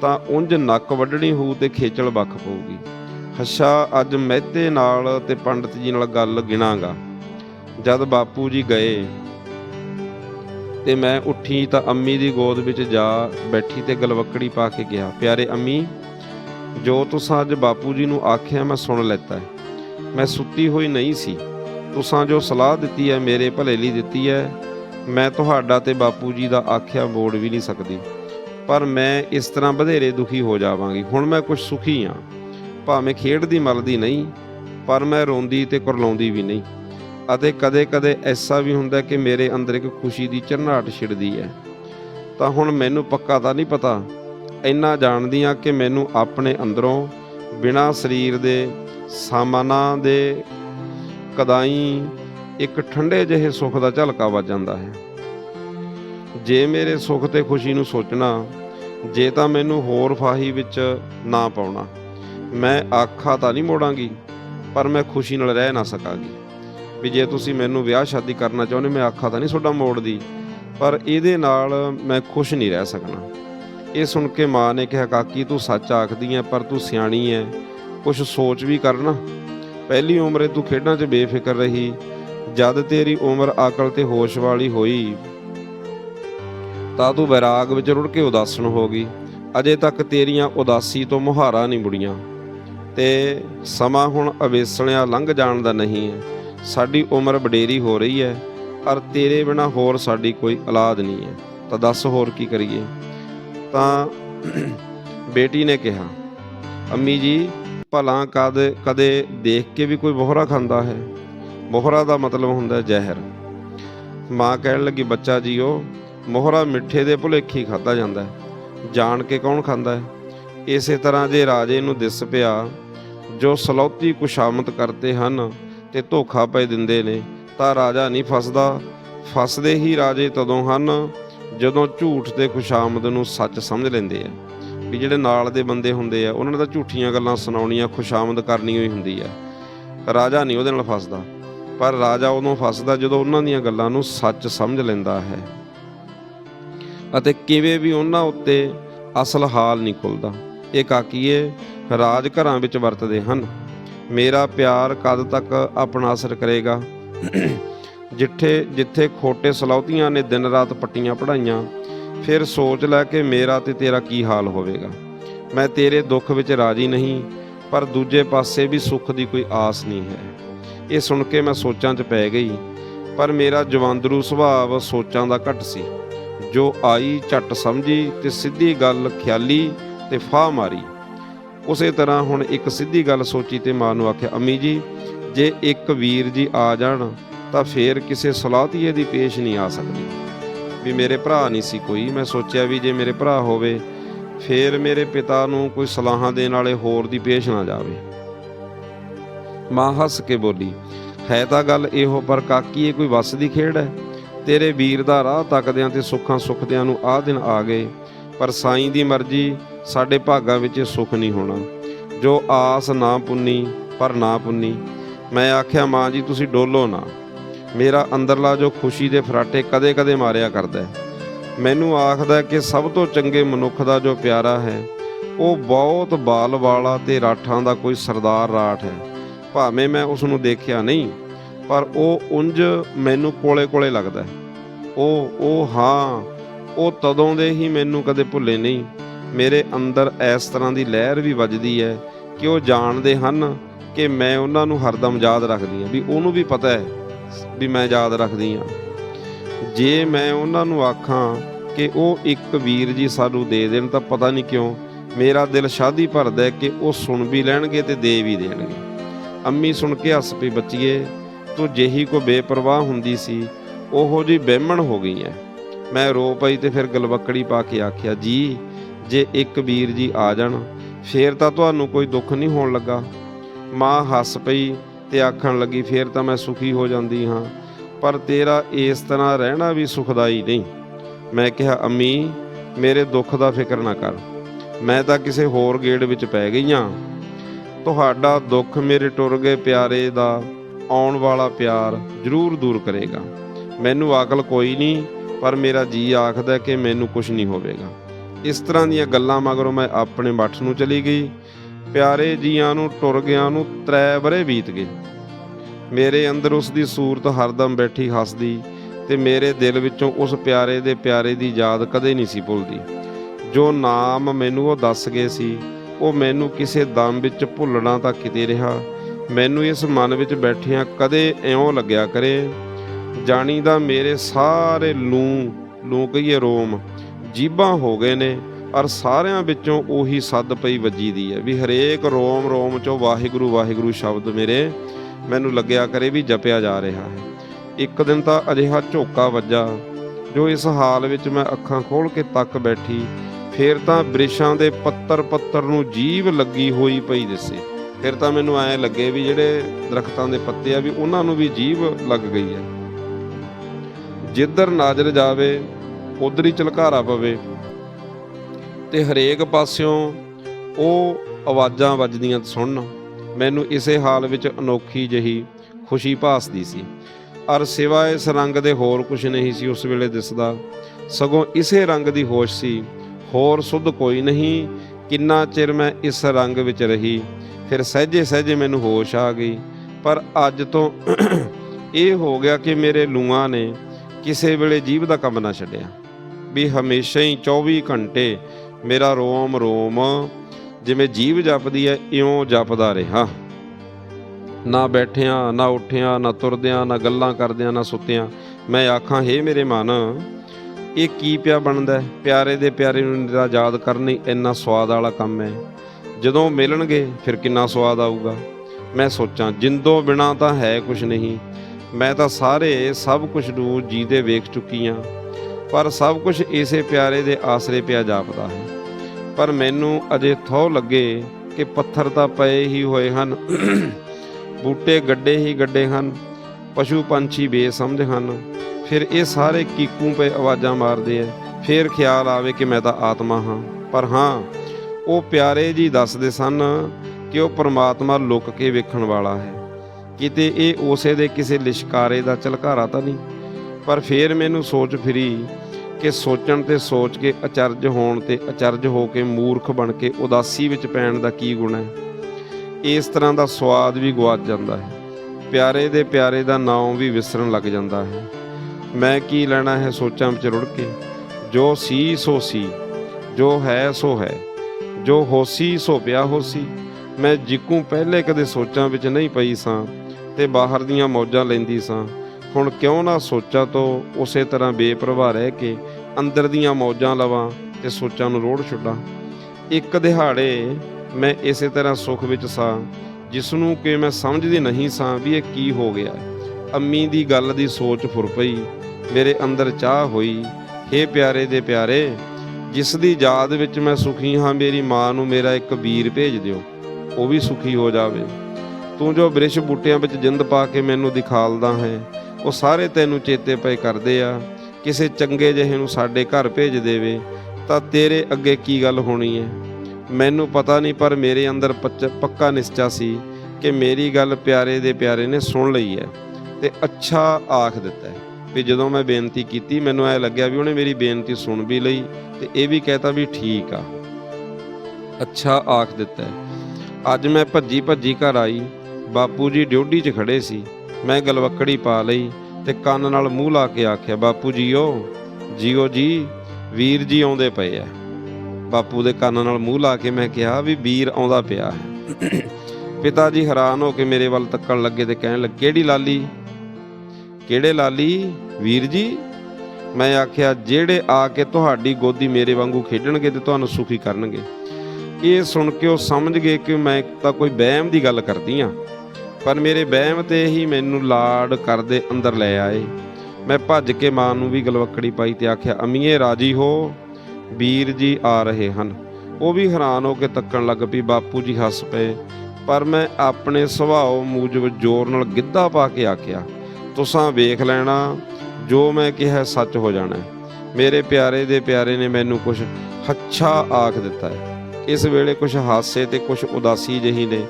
ਤਾਂ ਉਂਝ ਨੱਕ ਵੱਢਣੀ ਹੋਊ ਤੇ ਖੇਚਲ ਵੱਖ ਪਊਗੀ। ਹੱਛਾ ਅੱਜ ਮਹਿਤੇ ਨਾਲ ਤੇ ਪੰਡਤ ਜੀ ਨਾਲ ਗੱਲ ਗਿਣਾਗਾ। ਜਦ ਬਾਪੂ ਜੀ ਗਏ ਤੇ ਮੈਂ ਉੱਠੀ ਤਾਂ ਅੰਮੀ ਦੀ ਗੋਦ ਵਿੱਚ ਜਾ ਬੈਠੀ ਤੇ ਗਲਵੱਕੜੀ ਪਾ ਕੇ ਗਿਆ। ਪਿਆਰੇ ਅੰਮੀ, ਜੋ ਤੁਸਾਂ ਅੱਜ ਬਾਪੂ ਜੀ ਨੂੰ ਆਖਿਆ ਮੈਂ ਸੁਣ ਲੈਤਾ ਮੈਂ ਸੁੱਤੀ ਹੋਈ ਨਹੀਂ ਸੀ। ਤੁਸਾਂ ਜੋ ਸਲਾਹ ਦਿੱਤੀ ਹੈ, ਮੇਰੇ ਭਲੇ ਲਈ ਦਿੱਤੀ ਹੈ। ਮੈਂ ਤੁਹਾਡਾ ਤੇ ਬਾਪੂ ਜੀ ਦਾ ਆਖਿਆ ਮੋੜ ਵੀ ਨਹੀਂ ਸਕਦੀ। ਪਰ ਮੈਂ ਇਸ ਤਰ੍ਹਾਂ ਵਧੇਰੇ ਦੁਖੀ ਹੋ ਜਾਵਾਂਗੀ। ਹੁਣ ਮੈਂ ਕੁਝ ਸੁਖੀ ਹਾਂ। ਭਾਵੇਂ ਖੇਡਦੀ ਮਲਦੀ ਨਹੀਂ, ਪਰ ਮੈਂ ਰੋਂਦੀ ਤੇ ਕੁਰਲਾਉਂਦੀ ਵੀ ਨਹੀਂ। ਅਤੇ ਕਦੇ-ਕਦੇ ਐਸਾ ਵੀ ਹੁੰਦਾ ਕਿ ਮੇਰੇ ਅੰਦਰ ਇੱਕ ਖੁਸ਼ੀ ਦੀ ਝਰਨਾਟ ਛਿੜਦੀ ਹੈ। ਤਾਂ ਹੁਣ ਮੈਨੂੰ ਪੱਕਾ ਤਾਂ ਨਹੀਂ ਪਤਾ। ਇੰਨਾ ਜਾਣਦੀ ਹਾਂ ਕਿ ਮੈਨੂੰ ਆਪਣੇ ਅੰਦਰੋਂ ਬਿਨਾਂ ਸਰੀਰ ਦੇ, ਸਾਮਾਨਾਂ ਦੇ, ਕਦਾਈ ਇੱਕ ਠੰਡੇ ਜਿਹੇ ਸੁੱਖ ਦਾ ਝਲਕਾ ਵੱਜ ਜਾਂਦਾ ਹੈ। ਜੇ ਮੇਰੇ ਸੁੱਖ ਤੇ ਖੁਸ਼ੀ ਨੂੰ ਸੋਚਣਾ, ਜੇ ਤਾਂ ਮੈਨੂੰ ਹੋਰ ਫਾਹੀ ਵਿੱਚ ਨਾ ਪਾਉਣਾ, ਮੈਂ ਆਖਾ ਤਾਂ ਨਹੀਂ ਮੋੜਾਂਗੀ, ਪਰ ਮੈਂ ਖੁਸ਼ੀ ਨਾਲ ਰਹਿ ਨਾ ਸਕਾਂਗੀ। ਵੀ ਜੇ ਤੁਸੀਂ ਮੈਨੂੰ ਵਿਆਹ ਸ਼ਾਦੀ ਕਰਨਾ ਚਾਹੁੰਦੇ, ਮੈਂ ਆਖਾ ਤਾਂ ਨਹੀਂ ਤੁਹਾਡਾ ਮੋੜਦੀ, ਪਰ ਇਹਦੇ ਨਾਲ ਮੈਂ ਖੁਸ਼ ਨਹੀਂ ਰਹਿ ਸਕਣਾ। ਇਹ ਸੁਣ ਕੇ ਮਾਂ ਨੇ ਕਿਹਾ, ਕਾਕੀ, ਤੂੰ ਸੱਚ ਆਖਦੀ ਐ, ਪਰ ਤੂੰ ਸਿਆਣੀ ਐ। ਕੁਝ ਸੋਚ ਵੀ ਕਰਨਾ ਪਹਿਲੀ ਉਮਰੇ ਤੂੰ ਖੇਡਾਂ 'ਚ ਬੇਫਿਕਰ ਰਹੀ ਜਦ ਤੇਰੀ ਉਮਰ ਅਕਲ ਤੇ ਹੋਸ਼ ਵਾਲੀ ਹੋਈ, ਤਾਂ ਤੂੰ ਵਿਰਾਗ ਵਿੱਚ ਰੁੜ ਕੇ ਉਦਾਸਣ ਹੋ ਗਈ। ਅਜੇ ਤੱਕ ਤੇਰੀਆਂ ਉਦਾਸੀ ਤੋਂ ਮੁਹਾਰਾ ਨਹੀਂ ਮੁੜੀਆਂ। ਤੇ ਸਮਾਂ ਹੁਣ ਅਵੇਸਣਿਆ ਲੰਘ ਜਾਣ ਦਾ ਨਹੀਂ ਹੈ। ਸਾਡੀ ਉਮਰ ਵਡੇਰੀ ਹੋ ਰਹੀ ਹੈ, ਪਰ ਤੇਰੇ ਬਿਨਾ ਹੋਰ ਸਾਡੀ ਕੋਈ ਔਲਾਦ ਨਹੀਂ ਹੈ। ਤਾਂ ਦੱਸ ਹੋਰ ਕੀ ਕਰੀਏ? ਤਾਂ ਬੇਟੀ ਨੇ ਕਿਹਾ, ਅੰਮੀ ਜੀ, ਭਲਾ ਕਦ ਕਦੇ ਦੇਖ ਕੇ ਵੀ ਕੋਈ ਬੋਹਰਾ ਖਾਂਦਾ ਹੈ? ਮੋਹਰਾ ਦਾ ਮਤਲਬ ਹੁੰਦਾ ਜ਼ਹਿਰ। ਮਾਂ ਕਹਿਣ ਲੱਗੀ, ਬੱਚਾ ਜੀਓ, ਮੋਹਰਾ ਮਿੱਠੇ ਦੇ ਭੁਲੇਖੀ ਖਾਦਾ ਜਾਂਦਾ ਹੈ, ਜਾਣ ਕੇ ਕੌਣ ਖਾਂਦਾ ਹੈ? ਇਸੇ ਤਰ੍ਹਾਂ ਜੇ ਰਾਜੇ ਨੂੰ ਦਿਸ ਪਿਆ, ਜੋ ਸਲੌਤੀ ਕੁਸ਼ਾਮਤ ਕਰਦੇ ਹਨ ਤੇ ਧੋਖਾ ਪੈ ਦਿੰਦੇ ਨੇ, ਤਾਂ ਰਾਜਾ ਨਹੀਂ ਫਸਦਾ। ਫਸਦੇ ਹੀ ਰਾਜੇ ਤਦੋਂ ਹਨ, ਜਦੋਂ ਝੂਠ ਤੇ ਖੁਸ਼ਾਮਦ ਨੂੰ ਸੱਚ ਸਮਝ ਲੈਂਦੇ ਆ। ਵੀ ਜਿਹੜੇ ਨਾਲ ਦੇ ਬੰਦੇ ਹੁੰਦੇ ਆ, ਉਹਨਾਂ ਨੇ ਤਾਂ ਝੂਠੀਆਂ ਗੱਲਾਂ ਸੁਣਾਉਣੀਆਂ ਖੁਸ਼ਾਮਦ ਕਰਨੀ ਹੋਈ ਹੁੰਦੀ ਆ। ਰਾਜਾ ਨਹੀਂ ਉਹਦੇ ਨਾਲ ਫਸਦਾ। ਪਰ ਰਾਜਾ ਉਦੋਂ ਫਸਦਾ ਜਦੋਂ ਉਹਨਾਂ ਦੀਆਂ ਗੱਲਾਂ ਨੂੰ ਸੱਚ ਸਮਝ ਲੈਂਦਾ ਹੈ। ਅਤੇ ਕਿਵੇਂ ਵੀ ਉਹਨਾਂ ਉੱਤੇ ਅਸਲ ਹਾਲ ਨਹੀਂ ਖੁੱਲਦਾ। ਇਹ ਕਾਕੀਏ ਰਾਜ ਘਰਾਂ ਵਿੱਚ ਵਰਤਦੇ ਹਨ। ਮੇਰਾ ਪਿਆਰ ਕਦ ਤੱਕ ਆਪਣਾ ਅਸਰ ਕਰੇਗਾ? ਜਿੱਥੇ ਜਿੱਥੇ ਖੋਟੇ ਸਲੌਤੀਆਂ ਨੇ ਦਿਨ ਰਾਤ ਪੱਟੀਆਂ ਪੜਾਈਆਂ, ਫਿਰ ਸੋਚ ਲੈ ਕਿ ਮੇਰਾ ਤੇ ਤੇਰਾ ਕੀ ਹਾਲ ਹੋਵੇਗਾ। ਮੈਂ ਤੇਰੇ ਦੁੱਖ ਵਿੱਚ ਰਾਜੀ ਨਹੀਂ, ਪਰ ਦੂਜੇ ਪਾਸੇ ਵੀ ਸੁੱਖ ਦੀ ਕੋਈ ਆਸ ਨਹੀਂ ਹੈ। ਇਹ ਸੁਣ ਕੇ ਮੈਂ ਸੋਚਾਂ 'ਚ ਪੈ ਗਈ, ਪਰ ਮੇਰਾ ਜਵਾਂਦਰੂ ਸੁਭਾਅ ਸੋਚਾਂ ਦਾ ਘੱਟ ਸੀ। ਜੋ ਆਈ ਝੱਟ ਸਮਝੀ ਤੇ ਸਿੱਧੀ ਗੱਲ ਖਿਆਲੀ ਤੇ ਫਾਹ ਮਾਰੀ। ਉਸੇ ਤਰ੍ਹਾਂ ਹੁਣ ਇੱਕ ਸਿੱਧੀ ਗੱਲ ਸੋਚੀ ਤੇ ਮਾਂ ਨੂੰ ਆਖਿਆ, ਅਮੀ ਜੀ, ਜੇ ਇੱਕ ਵੀਰ ਜੀ ਆ ਜਾਣ, ਤਾਂ ਫੇਰ ਕਿਸੇ ਸਲਾਹਤੀਏ ਦੀ ਪੇਸ਼ ਨਹੀਂ ਆ ਸਕਦੀ। ਵੀ ਮੇਰੇ ਭਰਾ ਨਹੀਂ ਸੀ ਕੋਈ। ਮੈਂ ਸੋਚਿਆ ਵੀ ਜੇ ਮੇਰੇ ਭਰਾ ਹੋਵੇ, ਫੇਰ ਮੇਰੇ ਪਿਤਾ ਨੂੰ ਕੋਈ ਸਲਾਹਾਂ ਦੇਣ ਵਾਲੇ ਹੋਰ ਦੀ ਪੇਸ਼ ਨਾ ਜਾਵੇ। ਮਾਂ ਹੱਸ ਕੇ ਬੋਲੀ, ਹੈ ਤਾਂ ਗੱਲ ਇਹੋ, ਪਰ ਕਾਕੀ, ਇਹ ਕੋਈ ਵੱਸ ਦੀ ਖੇਡ ਹੈ? ਤੇਰੇ ਵੀਰ ਦਾ ਰਾਹ ਤੱਕਦਿਆਂ ਤੇ ਸੁੱਖਾਂ ਸੁਖਦਿਆਂ ਨੂੰ ਆਹ ਦਿਨ ਆ ਗਏ, ਪਰ ਸਾਈਂ ਦੀ ਮਰਜ਼ੀ ਸਾਡੇ ਭਾਗਾਂ ਵਿੱਚ ਇਹ ਸੁੱਖ ਨਹੀਂ ਹੋਣਾ। ਜੋ ਆਸ ਨਾ ਪੁੰਨੀ, ਪਰ ਨਾ ਪੁੰਨੀ। ਮੈਂ ਆਖਿਆ, ਮਾਂ ਜੀ, ਤੁਸੀਂ ਡੋਲੋ ਨਾ। ਮੇਰਾ ਅੰਦਰਲਾ ਜੋ ਖੁਸ਼ੀ ਦੇ ਫਰਾਟੇ ਕਦੇ-ਕਦੇ ਮਾਰਿਆ ਕਰਦਾ ਹੈ। ਮੈਨੂੰ ਆਖਦਾ ਕਿ ਸਭ ਤੋਂ ਚੰਗੇ ਮਨੁੱਖ ਦਾ ਜੋ ਪਿਆਰਾ ਹੈ, ਉਹ ਬਹੁਤ ਬਾਲ ਵਾਲਾ ਤੇ ਰਾਠਾਂ ਦਾ ਕੋਈ ਸਰਦਾਰ ਰਾਠ ਹੈ। ਭਾਵੇਂ ਮੈਂ ਉਸ ਨੂੰ ਦੇਖਿਆ ਨਹੀਂ, ਪਰ ਉਹ ਉੰਜ ਮੈਨੂੰ ਕੋਲੇ-ਕੋਲੇ ਲੱਗਦਾ ਹੈ। ਉਹ ਉਹ ਹਾਂ, ਉਹ ਤਦੋਂ ਦੇ ਹੀ ਮੈਨੂੰ ਕਦੇ ਭੁੱਲੇ ਨਹੀਂ। ਮੇਰੇ ਅੰਦਰ ਇਸ ਤਰ੍ਹਾਂ ਦੀ ਲਹਿਰ ਵੀ ਵੱਜਦੀ ਹੈ ਕਿ ਉਹ ਜਾਣਦੇ ਹਨ ਕਿ ਮੈਂ ਉਹਨਾਂ ਨੂੰ ਹਰਦਮ ਯਾਦ ਰੱਖਦੀ ਹਾਂ, ਵੀ ਉਹਨੂੰ ਵੀ ਪਤਾ ਹੈ ਵੀ ਮੈਂ ਯਾਦ ਰੱਖਦੀ ਹਾਂ। ਜੇ ਮੈਂ ਉਹਨਾਂ ਨੂੰ ਆਖਾਂ ਕਿ ਉਹ ਇੱਕ ਵੀਰ ਜੀ ਸਾਨੂੰ ਦੇ ਦੇਣ ਤਾਂ ਪਤਾ ਨਹੀਂ ਕਿਉਂ ਮੇਰਾ ਦਿਲ ਸ਼ਾਦੀ ਭਰਦਾ ਕਿ ਉਹ ਸੁਣ ਵੀ ਲੈਣਗੇ ਤੇ ਦੇ ਵੀ ਦੇਣਗੇ। ਅੰਮੀ ਸੁਣ ਕੇ ਹੱਸ ਪਈ, ਬੱਚੀਏ, ਤੂੰ ਜਿਹੀ ਕੋ ਬੇਪਰਵਾਹ ਹੁੰਦੀ ਸੀ, ਉਹੋ ਜੀ ਬਹਿਮਣ ਹੋ ਗਈ ਐ। ਮੈਂ ਰੋ ਪਈ ਤੇ ਫਿਰ ਗਲਵੱਕੜੀ ਪਾ ਕੇ ਆਖਿਆ, ਜੀ, ਜੇ ਇੱਕ ਵੀਰ ਜੀ ਆ ਜਾਣ, ਫੇਰ ਤਾਂ ਤੁਹਾਨੂੰ ਕੋਈ ਦੁੱਖ ਨਹੀਂ ਹੋਣ ਲੱਗਾ। ਮਾਂ ਹੱਸ ਪਈ ਤੇ ਆਖਣ ਲੱਗੀ, ਫੇਰ ਤਾਂ ਮੈਂ ਸੁਖੀ ਹੋ ਜਾਂਦੀ ਹਾਂ, ਪਰ ਤੇਰਾ ਇਸ ਤਰ੍ਹਾਂ ਰਹਿਣਾ ਵੀ ਸੁਖਦਾਈ ਨਹੀਂ। ਮੈਂ ਕਿਹਾ, ਅੰਮੀ, ਮੇਰੇ ਦੁੱਖ ਦਾ ਫਿਕਰ ਨਾ ਕਰ। ਮੈਂ ਤਾਂ ਕਿਸੇ ਹੋਰ ਗੇੜ ਵਿੱਚ ਪੈ ਗਈ ਹਾਂ ਤੁਹਾਡਾ ਦੁੱਖ ਮੇਰੇ ਟੁਰ ਗਏ ਪਿਆਰੇ ਦਾ, ਆਉਣ ਵਾਲਾ ਪਿਆਰ ਜ਼ਰੂਰ ਦੂਰ ਕਰੇਗਾ। ਮੈਨੂੰ ਅਕਲ ਕੋਈ ਨਹੀਂ ਪਰ ਮੇਰਾ ਜੀ ਆਖਦਾ ਕਿ ਮੈਨੂੰ ਕੁਝ ਨਹੀਂ ਹੋਵੇਗਾ। ਇਸ ਤਰ੍ਹਾਂ ਦੀਆਂ ਗੱਲਾਂ ਮਗਰੋਂ ਮੈਂ ਆਪਣੇ ਮੱਠ ਨੂੰ ਚਲੀ ਗਈ। ਪਿਆਰੇ ਜੀਆਂ ਨੂੰ, ਟੁਰ ਗਿਆਂ ਨੂੰ ਤਰੇ ਬਰੇ ਬੀਤ ਗਏ। ਮੇਰੇ ਅੰਦਰ ਉਸ ਦੀ ਸੂਰਤ ਹਰਦਮ ਬੈਠੀ ਹੱਸਦੀ ਤੇ ਮੇਰੇ ਦਿਲ ਵਿੱਚੋਂ ਉਸ ਪਿਆਰੇ ਦੇ ਪਿਆਰੇ ਦੀ ਯਾਦ ਕਦੇ ਨਹੀਂ ਸੀ ਭੁੱਲਦੀ। ਜੋ ਨਾਮ ਮੈਨੂੰ ਉਹ ਦੱਸ ਗਏ ਸੀ ਉਹ ਮੈਨੂੰ ਕਿਸੇ ਦਮ ਵਿੱਚ ਭੁੱਲਣਾ ਤਾਂ ਕਿਤੇ ਰਿਹਾ। ਮੈਨੂੰ ਇਸ ਮਨ ਵਿੱਚ ਬੈਠਿਆਂ ਕਦੇ ਐਉਂ ਲੱਗਿਆ ਕਰੇ। ਜਾਣੀ ਦਾ ਮੇਰੇ ਸਾਰੇ ਲੂ ਲੂ ਕਹੀਏ ਰੋਮ, ਜੀਬਾਂ ਹੋ ਗਏ ਨੇ ਔਰ ਸਾਰਿਆਂ ਵਿੱਚੋਂ ਉਹੀ ਸੱਦ ਪਈ ਵੱਜੀ ਦੀ ਹੈ। ਵੀ ਹਰੇਕ ਰੋਮ ਰੋਮ ਚੋਂ ਵਾਹਿਗੁਰੂ ਵਾਹਿਗੁਰੂ ਸ਼ਬਦ ਮੇਰੇ, ਮੈਨੂੰ ਲੱਗਿਆ ਕਰੇ ਵੀ ਜਪਿਆ ਜਾ ਰਿਹਾ ਹੈ। ਇੱਕ ਦਿਨ ਤਾਂ ਅਜਿਹਾ ਝੋਕਾ ਵੱਜਾ, ਜੋ ਇਸ ਹਾਲ ਵਿੱਚ ਮੈਂ ਅੱਖਾਂ ਖੋਲ ਕੇ ਤੱਕ ਬੈਠੀ ਫੇਰ ਤਾਂ ਬ੍ਰਿਸ਼ਾਂ ਦੇ ਪੱਤਰ ਪੱਤਰ ਨੂੰ ਜੀਵ ਲੱਗੀ ਹੋਈ ਪਈ ਦਿਸੇ। ਫਿਰ ਤਾਂ ਮੈਨੂੰ ਐਂ ਲੱਗੇ ਵੀ ਜਿਹੜੇ ਦਰਖਤਾਂ ਦੇ ਪੱਤੇ ਆ ਵੀ ਉਹਨਾਂ ਨੂੰ ਵੀ ਜੀਵ ਲੱਗ ਗਈ ਹੈ। ਜਿੱਧਰ ਨਾਜਰ ਜਾਵੇ, ਉਧਰ ਹੀ ਝਲਕਾਰਾ ਪਵੇ। ਤੇ ਹਰੇਕ ਪਾਸਿਓਂ ਉਹ ਆਵਾਜ਼ਾਂ ਵੱਜਦੀਆਂ ਸੁਣਨ। ਮੈਨੂੰ ਇਸੇ ਹਾਲ ਵਿੱਚ ਅਨੋਖੀ ਜਹੀ ਖੁਸ਼ੀ ਭਾਸਦੀ ਸੀ। ਅਰ ਸਿਵਾ ਇਸ ਰੰਗ ਦੇ ਹੋਰ ਕੁਝ ਨਹੀਂ ਸੀ ਉਸ ਵੇਲੇ ਦਿਸਦਾ। ਸਗੋਂ ਇਸੇ ਰੰਗ ਦੀ ਹੋਸ਼ ਸੀ ਹੋਰ ਸੁੱਧ ਕੋਈ ਨਹੀਂ, ਕਿੰਨਾ ਚਿਰ ਮੈਂ ਇਸ ਰੰਗ ਵਿੱਚ ਰਹੀ, ਫਿਰ ਸਹਿਜੇ ਸਹਿਜੇ ਮੈਨੂੰ ਹੋਸ਼ ਆ ਗਈ। ਪਰ ਅੱਜ ਤੋਂ [clears throat] ਇਹ ਹੋ ਗਿਆ ਕਿ ਮੇਰੇ ਲੂਆਂ ਨੇ ਕਿਸੇ ਵੇਲੇ ਜੀਵ ਦਾ ਕੰਮ ਨਾ ਛੱਡਿਆ। ਵੀ ਹਮੇਸ਼ਾ ਹੀ 24 ਘੰਟੇ ਮੇਰਾ ਰੋਮ ਰੋਮ ਜਿਵੇਂ ਜੀਵ ਜਪਦੀ ਹੈ, ਇਉਂ ਜਪਦਾ ਰਿਹਾ। ਨਾ ਬੈਠਿਆਂ, ਨਾ ਉੱਠਿਆਂ, ਨਾ ਤੁਰਦਿਆਂ, ਨਾ ਗੱਲਾਂ ਕਰਦਿਆਂ, ਨਾ ਸੁੱਤਿਆਂ, ਮੈਂ ਆਖਾਂ, ਹੇ ਮੇਰੇ ਮਨ ਇਹ ਕੀ ਪਿਆ ਬਣਦਾ ਪਿਆਰੇ ਦੇ ਪਿਆਰੇ ਨੂੰ ਨਿਰਾ ਯਾਦ ਕਰਨੀ ਇੰਨਾ ਸਵਾਦ ਵਾਲਾ ਕੰਮ ਹੈ। ਜਦੋਂ ਮਿਲਣਗੇ, ਫਿਰ ਕਿੰਨਾ ਸਵਾਦ ਆਊਗਾ? ਮੈਂ ਸੋਚਾਂ, ਜਿੰਦੋਂ ਬਿਨਾ ਤਾਂ ਹੈ ਕੁਝ ਨਹੀਂ। ਮੈਂ ਤਾਂ ਸਾਰੇ, ਸਭ ਕੁਝ ਨੂੰ ਜੀਦੇ ਵੇਖ ਚੁੱਕੀ ਹਾਂ ਪਰ ਸਭ ਕੁਝ ਇਸੇ ਪਿਆਰੇ ਦੇ ਆਸਰੇ ਪਿਆ ਜਾਪਦਾ ਹੈ। ਪਰ ਮੈਨੂੰ ਅਜੇ ਥੋ ਲੱਗੇ ਕਿ ਪੱਥਰ ਤਾਂ ਪਏ ਹੀ ਹੋਏ ਹਨ। ਬੂਟੇ ਗੱਡੇ ਹੀ ਗੱਡੇ ਹਨ। ਪਸ਼ੂ ਪੰਛੀ ਬੇਸਮਝ ਹਨ। ਫਿਰ ਇਹ ਸਾਰੇ ਕੀਕੂ ਪਏ ਆਵਾਜ਼ਾਂ ਮਾਰਦੇ ਐ। ਫਿਰ ਖਿਆਲ ਆਵੇ ਕਿ ਮੈਂ ਤਾਂ ਆਤਮਾ ਹਾਂ। ਪਰ ਹਾਂ, ਉਹ ਪਿਆਰੇ ਜੀ ਦੱਸਦੇ ਸਨ ਕਿ ਉਹ ਪਰਮਾਤਮਾ ਲੁਕ ਕੇ ਵੇਖਣ ਵਾਲਾ ਹੈ। ਕਿਤੇ ਇਹ ਉਸੇ ਦੇ ਕਿਸੇ ਲਿਸ਼ਕਾਰੇ ਦਾ ਝਲਕਾਰਾ ਤਾਂ ਨਹੀਂ। ਪਰ ਫਿਰ ਮੈਨੂੰ ਸੋਚ ਫਿਰੀ ਕਿ ਸੋਚਣ ਤੇ ਸੋਚ ਕੇ ਅਚਰਜ ਹੋਣ ਤੇ ਅਚਰਜ ਹੋ ਕੇ ਮੂਰਖ ਬਣ ਕੇ ਉਦਾਸੀ ਵਿੱਚ ਪੈਣ ਦਾ ਕੀ ਗੁਣ ਹੈ ਇਸ ਤਰ੍ਹਾਂ ਦਾ ਸਵਾਦ ਵੀ ਗਵਾਚ ਜਾਂਦਾ ਹੈ। ਪਿਆਰੇ ਦੇ ਪਿਆਰੇ ਦਾ ਨਾਮ ਵੀ ਵਿਸਰਨ ਲੱਗ ਜਾਂਦਾ ਹੈ। ਮੈਂ ਕੀ ਲੈਣਾ ਹੈ ਸੋਚਾਂ ਵਿੱਚ ਰੁੜ ਕੇ? ਜੋ ਸੀ, ਸੋ ਸੀ, ਜੋ ਹੈ, ਸੋ ਹੈ। ਜੋ ਹੋਸੀ, ਸੋ ਪਿਆ ਹੋਸੀ। ਮੈਂ ਜਿੱਕੂ ਪਹਿਲੇ ਕਦੇ ਸੋਚਾਂ ਵਿੱਚ ਨਹੀਂ ਪਈ ਸਾਂ ਤੇ ਬਾਹਰ ਦੀਆਂ ਮੌਜਾਂ ਲੈਂਦੀ ਸਾਂ। ਹੁਣ ਕਿਉਂ ਨਾ ਸੋਚਾਂ ਤੋਂ ਉਸੇ ਤਰ੍ਹਾਂ ਬੇਪਰਵਾਹ ਰਹਿ ਕੇ ਅੰਦਰ ਦੀਆਂ ਮੌਜਾਂ ਲਵਾਂ ਤੇ ਸੋਚਾਂ ਨੂੰ ਰੋੜ ਛੱਡਾਂ। ਇੱਕ ਦਿਹਾੜੇ ਮੈਂ ਇਸੇ ਤਰ੍ਹਾਂ ਸੁਖ ਵਿੱਚ ਸਾਂ ਜਿਸ ਨੂੰ ਕਿ ਮੈਂ ਸਮਝਦੀ ਨਹੀਂ ਸਾਂ ਵੀ ਇਹ ਕੀ ਹੋ ਗਿਆ। ਹੈ ਅੰਮੀ ਦੀ ਗੱਲ ਦੀ ਸੋਚ ਫੁਰ ਪਈ। ਮੇਰੇ ਅੰਦਰ ਚਾਹ ਹੋਈ। ਹੇ ਪਿਆਰੇ ਦੇ ਪਿਆਰੇ, ਜਿਸ ਦੀ ਯਾਦ ਵਿੱਚ ਮੈਂ ਸੁਖੀ ਹਾਂ, ਮੇਰੀ ਮਾਂ ਨੂੰ ਮੇਰਾ ਇੱਕ ਵੀਰ ਭੇਜ ਦਿਓ। ਉਹ ਵੀ ਸੁਖੀ ਹੋ ਜਾਵੇ। ਤੂੰ ਜੋ ਬ੍ਰਿਸ਼ ਬੂਟਿਆਂ ਵਿੱਚ ਜਿੰਦ ਪਾ ਕੇ ਮੈਨੂੰ ਦਿਖਾਲਦਾ ਹੈ, ਉਹ ਸਾਰੇ ਤੈਨੂੰ ਚੇਤੇ ਪਏ ਕਰਦੇ ਆ। ਕਿਸੇ ਚੰਗੇ ਜਿਹੇ ਨੂੰ ਸਾਡੇ ਘਰ ਭੇਜ ਦੇਵੇ, ਤਾਂ ਤੇਰੇ ਅੱਗੇ ਕੀ ਗੱਲ ਹੋਣੀ ਹੈ? ਮੈਨੂੰ ਪਤਾ ਨਹੀਂ, ਪਰ ਮੇਰੇ ਅੰਦਰ ਪੱਚ- ਪੱਕਾ ਨਿਸ਼ਚਾ ਸੀ ਕਿ ਮੇਰੀ ਗੱਲ ਪਿਆਰੇ ਦੇ ਪਿਆਰੇ ਨੇ ਸੁਣ ਲਈ ਹੈ। ਤੇ ਅੱਛਾ ਆਖ ਦਿੱਤਾ ਹੈ ਵੀ ਜਦੋਂ ਮੈਂ ਬੇਨਤੀ ਕੀਤੀ, ਮੈਨੂੰ ਐ ਲੱਗਿਆ ਵੀ ਉਹਨੇ ਮੇਰੀ ਬੇਨਤੀ ਸੁਣ ਵੀ ਲਈ ਤੇ ਇਹ ਵੀ ਕਹਿਤਾ ਵੀ ਠੀਕ ਆ। ਅੱਛਾ ਆਖ ਦਿੱਤਾ ਅੱਜ ਮੈਂ ਭੱਜੀ ਭੱਜੀ ਘਰ ਆਈ, ਬਾਪੂ ਜੀ ਡਿਊਟੀ 'ਚ ਖੜੇ ਸੀ, ਮੈਂ ਗਲਵੱਕੜੀ ਪਾ ਲਈ ਤੇ ਕੰਨ ਨਾਲ ਮੂੰਹ ਲਾ ਕੇ ਆਖਿਆ, ਬਾਪੂ ਜੀਓ ਜੀਓ ਜੀ, ਵੀਰ ਜੀ ਆਉਂਦੇ ਪਏ ਆ। ਬਾਪੂ ਦੇ ਕੰਨ ਨਾਲ ਮੂੰਹ ਲਾ ਕੇ ਮੈਂ ਕਿਹਾ ਵੀ ਵੀਰ ਆਉਂਦਾ ਪਿਆ ਹੈ। ਪਿਤਾ ਜੀ ਹੈਰਾਨ ਹੋ ਕੇ ਮੇਰੇ ਵੱਲ ਤੱਕਣ ਲੱਗੇ ਤੇ ਕਹਿਣ ਲੱਗੇ, ਕਿਹੜੀ ਲਾਲੀ ਕਿਹੜੇ ਲਾਲੀ? ਵੀਰ ਜੀ, ਮੈਂ ਆਖਿਆ, ਜਿਹੜੇ ਆ ਕੇ ਤੁਹਾਡੀ ਗੋਦੀ ਮੇਰੇ ਵਾਂਗੂ ਖੇਡਣਗੇ ਤੇ ਤੁਹਾਨੂੰ ਸੁਖੀ ਕਰਨਗੇ। ਇਹ ਸੁਣ ਕੇ ਉਹ ਸਮਝ ਗਏ ਕਿ ਮੈਂ ਤਾਂ ਕੋਈ ਵਹਿਮ ਦੀ ਗੱਲ ਕਰਦੀ ਆ। ਪਰ ਮੇਰੇ ਵਹਿਮ ਤੇ ਹੀ ਮੈਨੂੰ ਲਾੜ ਕਰਦੇ ਅੰਦਰ ਲੈ ਆਏ। ਮੈਂ ਭੱਜ ਕੇ ਮਾਂ ਨੂੰ ਵੀ ਗਲਵੱਕੜੀ ਪਾਈ ਤੇ ਆਖਿਆ, ਅਮੀਏ, ਰਾਜੀ ਹੋ। ਵੀਰ ਜੀ ਆ ਰਹੇ ਹਨ। ਉਹ ਵੀ ਹੈਰਾਨ ਹੋ ਕੇ ਤੱਕਣ ਲੱਗ ਪਈ, ਬਾਪੂ ਜੀ ਹੱਸ ਪਏ। ਪਰ ਮੈਂ ਆਪਣੇ ਸੁਭਾਅ ਮੂਜਬ ਜ਼ੋਰ ਨਾਲ ਗਿੱਧਾ ਪਾ ਕੇ ਆਖਿਆ ਤੁਸਾਂ ਵੇਖ ਲੈਣਾ, ਜੋ ਮੈਂ ਕਿਹਾ ਸੱਚ ਹੋ ਜਾਣਾ। ਮੇਰੇ ਪਿਆਰੇ ਦੇ ਪਿਆਰੇ ਨੇ ਮੈਨੂੰ ਕੁਝ ਹੱਛਾ ਆਖ ਦਿੱਤਾ ਹੈ। ਇਸ ਵੇਲੇ ਕੁਝ ਹਾਸੇ ਤੇ ਕੁਝ ਉਦਾਸੀ ਜਿਹੀ ਨੇ।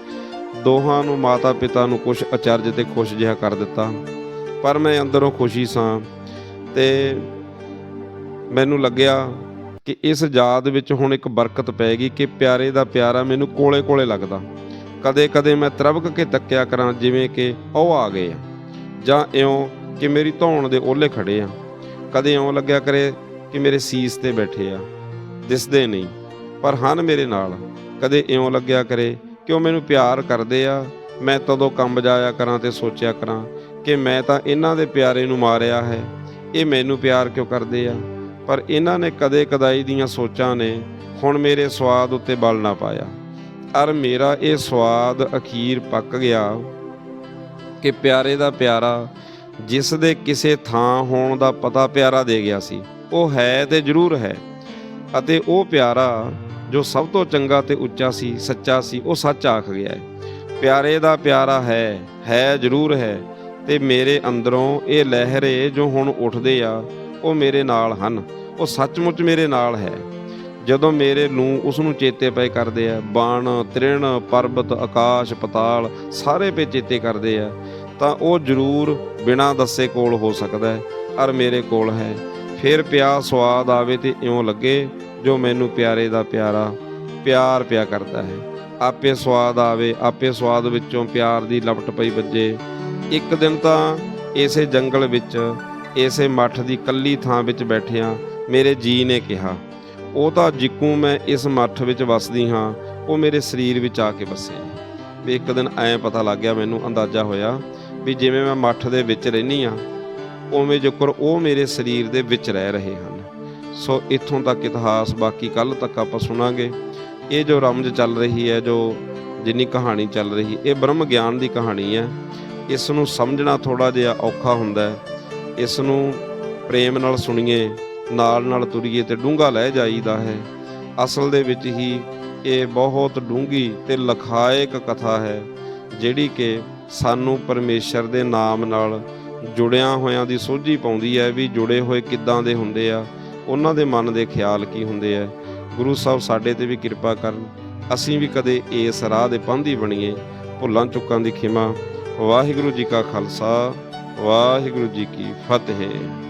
ਦੋਹਾਂ ਨੂੰ ਮਾਤਾ ਪਿਤਾ ਨੂੰ ਕੁਝ ਅਚਰਜ ਤੇ ਖੁਸ਼ ਜਿਹਾ ਕਰ ਦਿੱਤਾ। ਪਰ ਮੈਂ ਅੰਦਰੋਂ ਖੁਸ਼ੀ ਸਾਂ ਤੇ ਮੈਨੂੰ ਲੱਗਿਆ ਕਿ ਇਸ ਯਾਦ ਵਿੱਚ ਹੁਣ ਇੱਕ ਬਰਕਤ ਪੈ ਗਈ ਕਿ ਪਿਆਰੇ ਦਾ ਪਿਆਰਾ ਮੈਨੂੰ ਕੋਲੇ-ਕੋਲੇ ਲੱਗਦਾ। ਕਦੇ-ਕਦੇ ਮੈਂ ਤਰਵਕ ਕੇ ਤੱਕਿਆ ਕਰਾਂ, ਜਿਵੇਂ ਕਿ ਉਹ ਆ ਗਏ ਆ। ਜਾਂ ਇਉਂ ਕਿ ਮੇਰੀ ਧੌਣ ਦੇ ਓਲੇ ਖੜੇ ਆ। ਕਦੇ ਇਉਂ ਲੱਗਿਆ ਕਰੇ ਕਿ ਮੇਰੇ ਸੀਸ ਤੇ ਬੈਠੇ ਆ। ਦਿਸਦੇ ਨਹੀਂ, ਪਰ ਹਨ ਮੇਰੇ ਨਾਲ। ਕਦੇ ਇਉਂ ਲੱਗਿਆ ਕਰੇ ਕਿ ਉਹ ਮੈਨੂੰ ਪਿਆਰ ਕਰਦੇ ਆ। ਮੈਂ ਤਦੋਂ ਕੰਮ ਜਾਇਆ ਕਰਾਂ ਤੇ ਸੋਚਿਆ ਕਰਾਂ ਕਿ ਮੈਂ ਤਾਂ ਇਹਨਾਂ ਦੇ ਪਿਆਰੇ ਨੂੰ ਮਾਰਿਆ ਹੈ। ਇਹ ਮੈਨੂੰ ਪਿਆਰ ਕਿਉਂ ਕਰਦੇ ਆ? ਪਰ ਇਹਨਾਂ ਨੇ ਕਦੇ ਕਦਾਈ ਦੀਆਂ ਸੋਚਾਂ ਨੇ ਹੁਣ ਮੇਰੇ ਸਵਾਦ ਉੱਤੇ ਬਲ ਨਾ ਪਾਇਆ। ਅਰ ਮੇਰਾ ਇਹ ਸਵਾਦ ਅਖੀਰ ਪੱਕ ਗਿਆ। ਕਿ ਪਿਆਰੇ ਦਾ ਪਿਆਰਾ ਜਿਸ ਦੇ ਕਿਸੇ ਥਾਂ ਹੋਣ ਦਾ ਪਤਾ ਪਿਆਰਾ ਦੇ ਗਿਆ ਸੀ, ਉਹ ਹੈ ਤੇ ਜ਼ਰੂਰ ਹੈ। ਅਤੇ ਉਹ ਪਿਆਰਾ ਜੋ ਸਭ ਤੋਂ ਚੰਗਾ ਤੇ ਉੱਚਾ ਸੀ, ਸੱਚਾ ਸੀ, ਉਹ ਸੱਚ ਆਖ ਗਿਆ ਹੈ। ਪਿਆਰੇ ਦਾ ਪਿਆਰਾ ਹੈ ਹੈ ਜ਼ਰੂਰ ਹੈ, ਤੇ ਮੇਰੇ ਅੰਦਰੋਂ ਇਹ ਲਹਿਰੇ ਜੋ ਹੁਣ ਉੱਠਦੇ ਆ, ਉਹ ਮੇਰੇ ਨਾਲ ਹਨ, ਉਹ ਸੱਚਮੁੱਚ ਮੇਰੇ ਨਾਲ ਹੈ। ਜਦੋਂ ਮੇਰੇ ਨੂੰ ਉਸ ਨੂੰ ਚੇਤੇ ਪਏ ਕਰਦੇ ਆ, ਬਾਣ, ਤ੍ਰਿਣ, ਪਰਬਤ, ਆਕਾਸ਼, ਪਤਾਲ, ਸਾਰੇ ਪੇ ਚੇਤੇ ਕਰਦੇ ਆ ਤਾਂ ਉਹ ਜ਼ਰੂਰ ਬਿਨਾਂ ਦੱਸੇ ਕੋਲ ਹੋ ਸਕਦਾ ਹੈ, ਅਰ ਮੇਰੇ ਕੋਲ ਹੈ। ਫਿਰ ਪਿਆ ਸਵਾਦ ਆਵੇ ਤੇ ਇਉਂ ਲੱਗੇ ਜੋ ਮੈਨੂੰ ਪਿਆਰੇ ਦਾ ਪਿਆਰਾ, ਪਿਆਰ ਪਿਆ ਕਰਦਾ ਹੈ। ਆਪੇ ਸਵਾਦ ਆਵੇ, ਆਪੇ ਸਵਾਦ ਵਿੱਚੋਂ ਪਿਆਰ ਦੀ ਲਪਟ ਪਈ ਵੱਜੇ। ਇੱਕ ਦਿਨ ਤਾਂ ਇਸੇ ਜੰਗਲ ਵਿੱਚ, ਇਸੇ ਮੱਠ ਦੀ ਕੱਲੀ ਥਾਂ ਵਿੱਚ ਬੈਠਿਆਂ ਮੇਰੇ ਜੀ ਨੇ ਕਿਹਾ, ਉਹ ਤਾਂ ਜਿੱਕੂ ਮੈਂ ਇਸ ਮੱਠ ਵਿੱਚ ਵਸਦੀ ਹਾਂ, ਉਹ ਮੇਰੇ ਸਰੀਰ ਵਿੱਚ ਆ ਕੇ ਵਸਿਆ ਵੀ ਇੱਕ ਦਿਨ ਐਂ ਪਤਾ ਲੱਗ ਗਿਆ, ਮੈਨੂੰ ਅੰਦਾਜ਼ਾ ਹੋਇਆ ਵੀ ਜਿਵੇਂ ਮੈਂ ਮੱਠ ਦੇ ਵਿੱਚ ਰਹਿਨੀ ਆ, ਉਵੇਂ ਜੇਕਰ ਉਹ ਮੇਰੇ ਸਰੀਰ ਦੇ ਵਿੱਚ ਰਹਿ ਰਹੇ ਹਨ। ਸੋ ਇੱਥੋਂ ਤੱਕ ਇਤਿਹਾਸ ਬਾਕੀ ਕੱਲ ਤੱਕ ਆਪਾਂ ਸੁਣਾਂਗੇ। ਇਹ ਜੋ ਰਮਜ ਚੱਲ ਰਹੀ ਹੈ, ਜੋ ਜਿੰਨੀ ਕਹਾਣੀ ਚੱਲ ਰਹੀ, ਇਹ ਬ੍ਰਹਮ ਗਿਆਨ ਦੀ ਕਹਾਣੀ ਹੈ। ਇਸ ਨੂੰ ਸਮਝਣਾ ਥੋੜਾ ਜਿਹਾ ਔਖਾ ਹੁੰਦਾ ਹੈ। ਇਸ ਨੂੰ ਪ੍ਰੇਮ ਨਾਲ ਸੁਣੀਏ, ਨਾਲ ਨਾਲ ਤੁਰੀਏ ਤੇ ਡੂੰਘਾ ਲੈ ਜਾਈਦਾ ਹੈ। ਅਸਲ ਦੇ ਵਿੱਚ ਹੀ ਇਹ ਬਹੁਤ ਡੂੰਘੀ ਤੇ ਲਖਾਇਕ ਕਥਾ ਹੈ। ਜਿਹੜੀ ਕਿ ਸਾਨੂੰ ਪਰਮੇਸ਼ਰ ਦੇ ਨਾਮ ਨਾਲ ਜੁੜਿਆਂ ਹੋਇਆਂ ਦੀ ਸੋਝੀ ਪਾਉਂਦੀ ਹੈ ਵੀ ਜੁੜੇ ਹੋਏ ਕਿੱਦਾਂ ਦੇ ਹੁੰਦੇ ਆ, ਉਹਨਾਂ ਦੇ ਮਨ ਦੇ ਖਿਆਲ ਕੀ ਹੁੰਦੇ ਆ। ਗੁਰੂ ਸਾਹਿਬ ਸਾਡੇ ਤੇ ਵੀ ਕਿਰਪਾ ਕਰਨ, ਅਸੀਂ ਵੀ ਕਦੇ ਇਸ ਰਾਹ ਦੇ ਪੰਧੀ ਬਣੀਏ। ਭੁੱਲਾਂ ਚੁੱਕਾਂ ਦੀ ਖਿਮਾ, ਵਾਹਿਗੁਰੂ ਜੀ ਕਾ ਖਾਲਸਾ, ਵਾਹਿਗੁਰੂ ਜੀ ਕੀ ਫਤਿਹ।